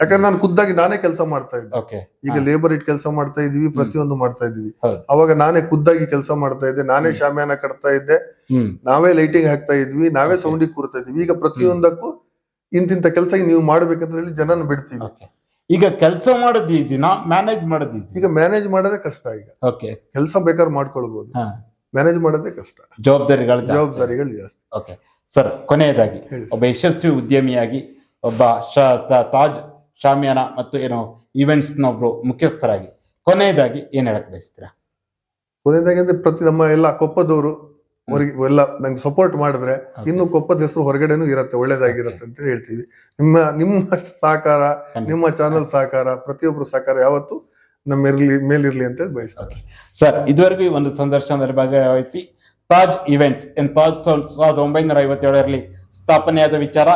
[SPEAKER 2] ಯಾಕಂದ್ರೆ ನಾನು ಖುದ್ದಾಗಿ ನಾನೇ ಕೆಲಸ ಮಾಡ್ತಾ ಇದ್ದೆ. ಈಗ ಲೇಬರ್ ಇಟ್ ಕೆಲಸ ಮಾಡ್ತಾ ಇದೀವಿ ಪ್ರತಿಯೊಂದು ಮಾಡ್ತಾ ಇದೀವಿ
[SPEAKER 1] ಹೌದು.
[SPEAKER 2] ಅವಾಗ ನಾನೇ ಖುದ್ದಾಗಿ ಕೆಲಸ ಮಾಡ್ತಾ ಇದ್ದೆ ನಾನೇ. ಶಾಮಿಯಾನ ಕಟ್ತಾ ಇದ್ದೆ ನಾವೇ ಲೈಟಿಂಗ್ ಹಾಕ್ತಾ ಇದ್ವಿ ನಾವೇ. ಸೌಂಡಿಗೆ ಕೂರ್ತಾ ಇದ್ವಿ. ಈಗ ಪ್ರತಿಯೊಂದಕ್ಕೂ ಇಂತಿಂತ ಕೆಲಸ ನೀವು ಮಾಡ್ಬೇಕಂತ ಹೇಳಿ ಜನನ ಬಿಡ್ತೀವಿ.
[SPEAKER 1] ಈಗ ಕೆಲಸ ಮಾಡೋದು ಈಸಿನಾ ಮ್ಯಾನೇಜ್ ಮಾಡೋದು ಈಸಿ
[SPEAKER 2] ಈಗ ಮ್ಯಾನೇಜ್ ಮಾಡೋದೇ ಕಷ್ಟ ಈಗ.
[SPEAKER 1] ಓಕೆ
[SPEAKER 2] ಕೆಲಸ ಬೇಕಾದ್ರೆ ಮಾಡ್ಕೊಳ್ಬಹುದು ಮ್ಯಾನೇಜ್ ಮಾಡೋದೇ ಕಷ್ಟ.
[SPEAKER 1] ಜವಾಬ್ದಾರಿಗಳು
[SPEAKER 2] ಜವಾಬ್ದಾರಿಗಳು ಜಾಸ್ತಿ.
[SPEAKER 1] ಓಕೆ ಸರ್ ಕೊನೆಯದಾಗಿ ಒಬ್ಬ ಯಶಸ್ವಿ ಉದ್ಯಮಿಯಾಗಿ ಒಬ್ಬ ಶಾ- ತಾಜ್ ಶಾಮಿಯಾನ ಮತ್ತು ಏನು ಈವೆಂಟ್ಸ್ನ ಒಬ್ರು ಮುಖ್ಯಸ್ಥರಾಗಿ. ಕೊನೆಯದಾಗಿ ಏನ್ ಹೇಳಕ್ ಬಯಸ್ತೀರಾ?
[SPEAKER 2] ಕೊನೆಯದಾಗಿ ಅಂದ್ರೆ ಪ್ರತಿ ನಮ್ಮ ಎಲ್ಲ ಕೊಪ್ಪದವರು ಎಲ್ಲ ನಂಗೆ ಸಪೋರ್ಟ್ ಮಾಡಿದ್ರೆ. ಇನ್ನು ಕೊಪ್ಪದ ಹೆಸರು ಹೊರಗಡೆನೂ ಇರತ್ತೆ ಒಳ್ಳೇದಾಗಿರತ್ತೆ ಅಂತ ಹೇಳ್ತೀವಿ. ನಿಮ್ಮ ನಿಮ್ಮ ಸಹಕಾರ ನಿಮ್ಮ ಚಾನಲ್ ಸಹಕಾರ ಪ್ರತಿಯೊಬ್ಬರು ಸಹಕಾರ ಯಾವತ್ತು ನಮ್ಮ ಇರ್ಲಿ ಮೇಲಿರ್ಲಿ ಅಂತ ಹೇಳಿ ಬಯಸ್ತಾರೆ
[SPEAKER 1] ಸರ್ ಇದುವರೆಗೂ ಈ ಒಂದು ಸಂದರ್ಶನದಲ್ಲಿ ಭಾಗವಹಿಸಿ Taj Events N Taj sound ಸಾವಿರದ ಒಂಬೈನೂರ ಐವತ್ತೇಳರಲ್ಲಿ ಸ್ಥಾಪನೆಯಾದ ವಿಚಾರ,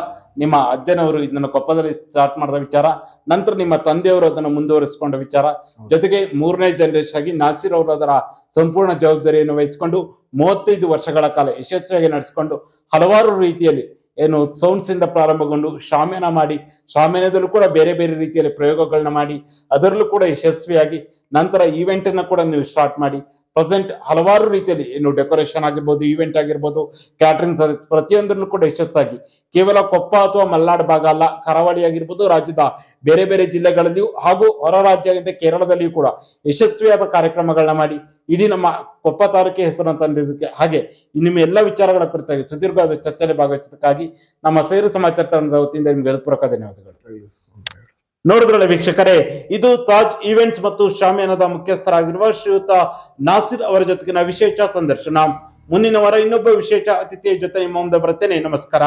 [SPEAKER 1] ನಿಮ್ಮ ಅಜ್ಜನವರು ಇದನ್ನು ಕೊಪ್ಪದಲ್ಲಿ ಸ್ಟಾರ್ಟ್ ಮಾಡಿದ ವಿಚಾರ, ನಂತರ ನಿಮ್ಮ ತಂದೆಯವರು ಅದನ್ನು ಮುಂದುವರಿಸಿಕೊಂಡ ವಿಚಾರ, ಜೊತೆಗೆ ಮೂರನೇ ಜನರೇಷನ್ ಆಗಿ ನಾಸಿರ್ ಅವರು ಅದರ ಸಂಪೂರ್ಣ ಜವಾಬ್ದಾರಿಯನ್ನು ವಹಿಸಿಕೊಂಡು ಮೂವತ್ತೈದು ವರ್ಷಗಳ ಕಾಲ ಯಶಸ್ವಿಯಾಗಿ ನಡೆಸಿಕೊಂಡು ಹಲವಾರು ರೀತಿಯಲ್ಲಿ ಏನು ಸೌಂಡ್ಸ್ ಇಂದ ಪ್ರಾರಂಭಗೊಂಡು ಶಾಮ್ಯನ ಮಾಡಿ ಶಾಮಿಯಾನದಲ್ಲೂ ಕೂಡ ಬೇರೆ ಬೇರೆ ರೀತಿಯಲ್ಲಿ ಪ್ರಯೋಗಗಳನ್ನ ಮಾಡಿ, ಅದರಲ್ಲೂ ಕೂಡ ಯಶಸ್ವಿಯಾಗಿ ನಂತರ ಈವೆಂಟ್ ಅನ್ನು ಕೂಡ ನೀವು ಸ್ಟಾರ್ಟ್ ಮಾಡಿ ಪ್ರೆಸೆಂಟ್ ಹಲವಾರು ರೀತಿಯಲ್ಲಿ ಏನು ಡೆಕೋರೇಷನ್ ಆಗಿರ್ಬೋದು, ಈವೆಂಟ್ ಆಗಿರ್ಬೋದು, ಕ್ಯಾಟರಿಂಗ್ ಸರ್ವಿಸ್ ಪ್ರತಿಯೊಂದರಲ್ಲೂ ಕೂಡ ಯಶಸ್ಸಾಗಿ. ಕೇವಲ ಕೊಪ್ಪ ಅಥವಾ ಮಲ್ನಾಡ್ ಭಾಗ ಅಲ್ಲ, ಕರಾವಳಿ ಆಗಿರ್ಬೋದು, ರಾಜ್ಯದ ಬೇರೆ ಬೇರೆ ಜಿಲ್ಲೆಗಳಲ್ಲಿಯೂ ಹಾಗೂ ಹೊರ ರಾಜ್ಯದಿಂದ ಕೇರಳದಲ್ಲಿಯೂ ಕೂಡ ಯಶಸ್ವಿಯಾದ ಕಾರ್ಯಕ್ರಮಗಳನ್ನ ಮಾಡಿ. ಇಡೀ ನಮ್ಮ ಕೊಪ್ಪ ತಾಲೂಕಿಗೆ ಹೆಸರನ್ನು ತಂದಿದ್ದಕ್ಕೆ ಹಾಗೆ ನಿಮ್ಮ ಎಲ್ಲ ವಿಚಾರಗಳ ಕುರಿತಾಗಿ ಸುದೀರ್ಘವಾದ ಚರ್ಚೆಯಲ್ಲಿ ಭಾಗವಹಿಸಿದ್ದಕ್ಕಾಗಿ ನಮ್ಮ ಸೇರು ಸಮಾಚಾರ ತಂಡದ ವತಿಯಿಂದ ನಿಮ್ಗೆ ಹೃತ್ಪೂರ್ವಕ ಧನ್ಯವಾದಗಳು. ನೋಡಿದ್ರಲ್ಲ ವೀಕ್ಷಕರೇ, ಇದು ತಾಜ್ ಈವೆಂಟ್ಸ್ ಮತ್ತು ಶಾಮಿಯಾನದ ಮುಖ್ಯಸ್ಥರಾಗಿರುವ ಶ್ರೀಯುತ ನಾಸಿರ್ ಅವರ ಜೊತೆಗಿನ ವಿಶೇಷ ಸಂದರ್ಶನ. ಮುಂದಿನ ವಾರ ಇನ್ನೊಬ್ಬ ವಿಶೇಷ ಅತಿಥಿಯ ಜೊತೆ ನಿಮ್ಮ ಮುಂದೆ ಬರ್ತೇನೆ ನಮಸ್ಕಾರ.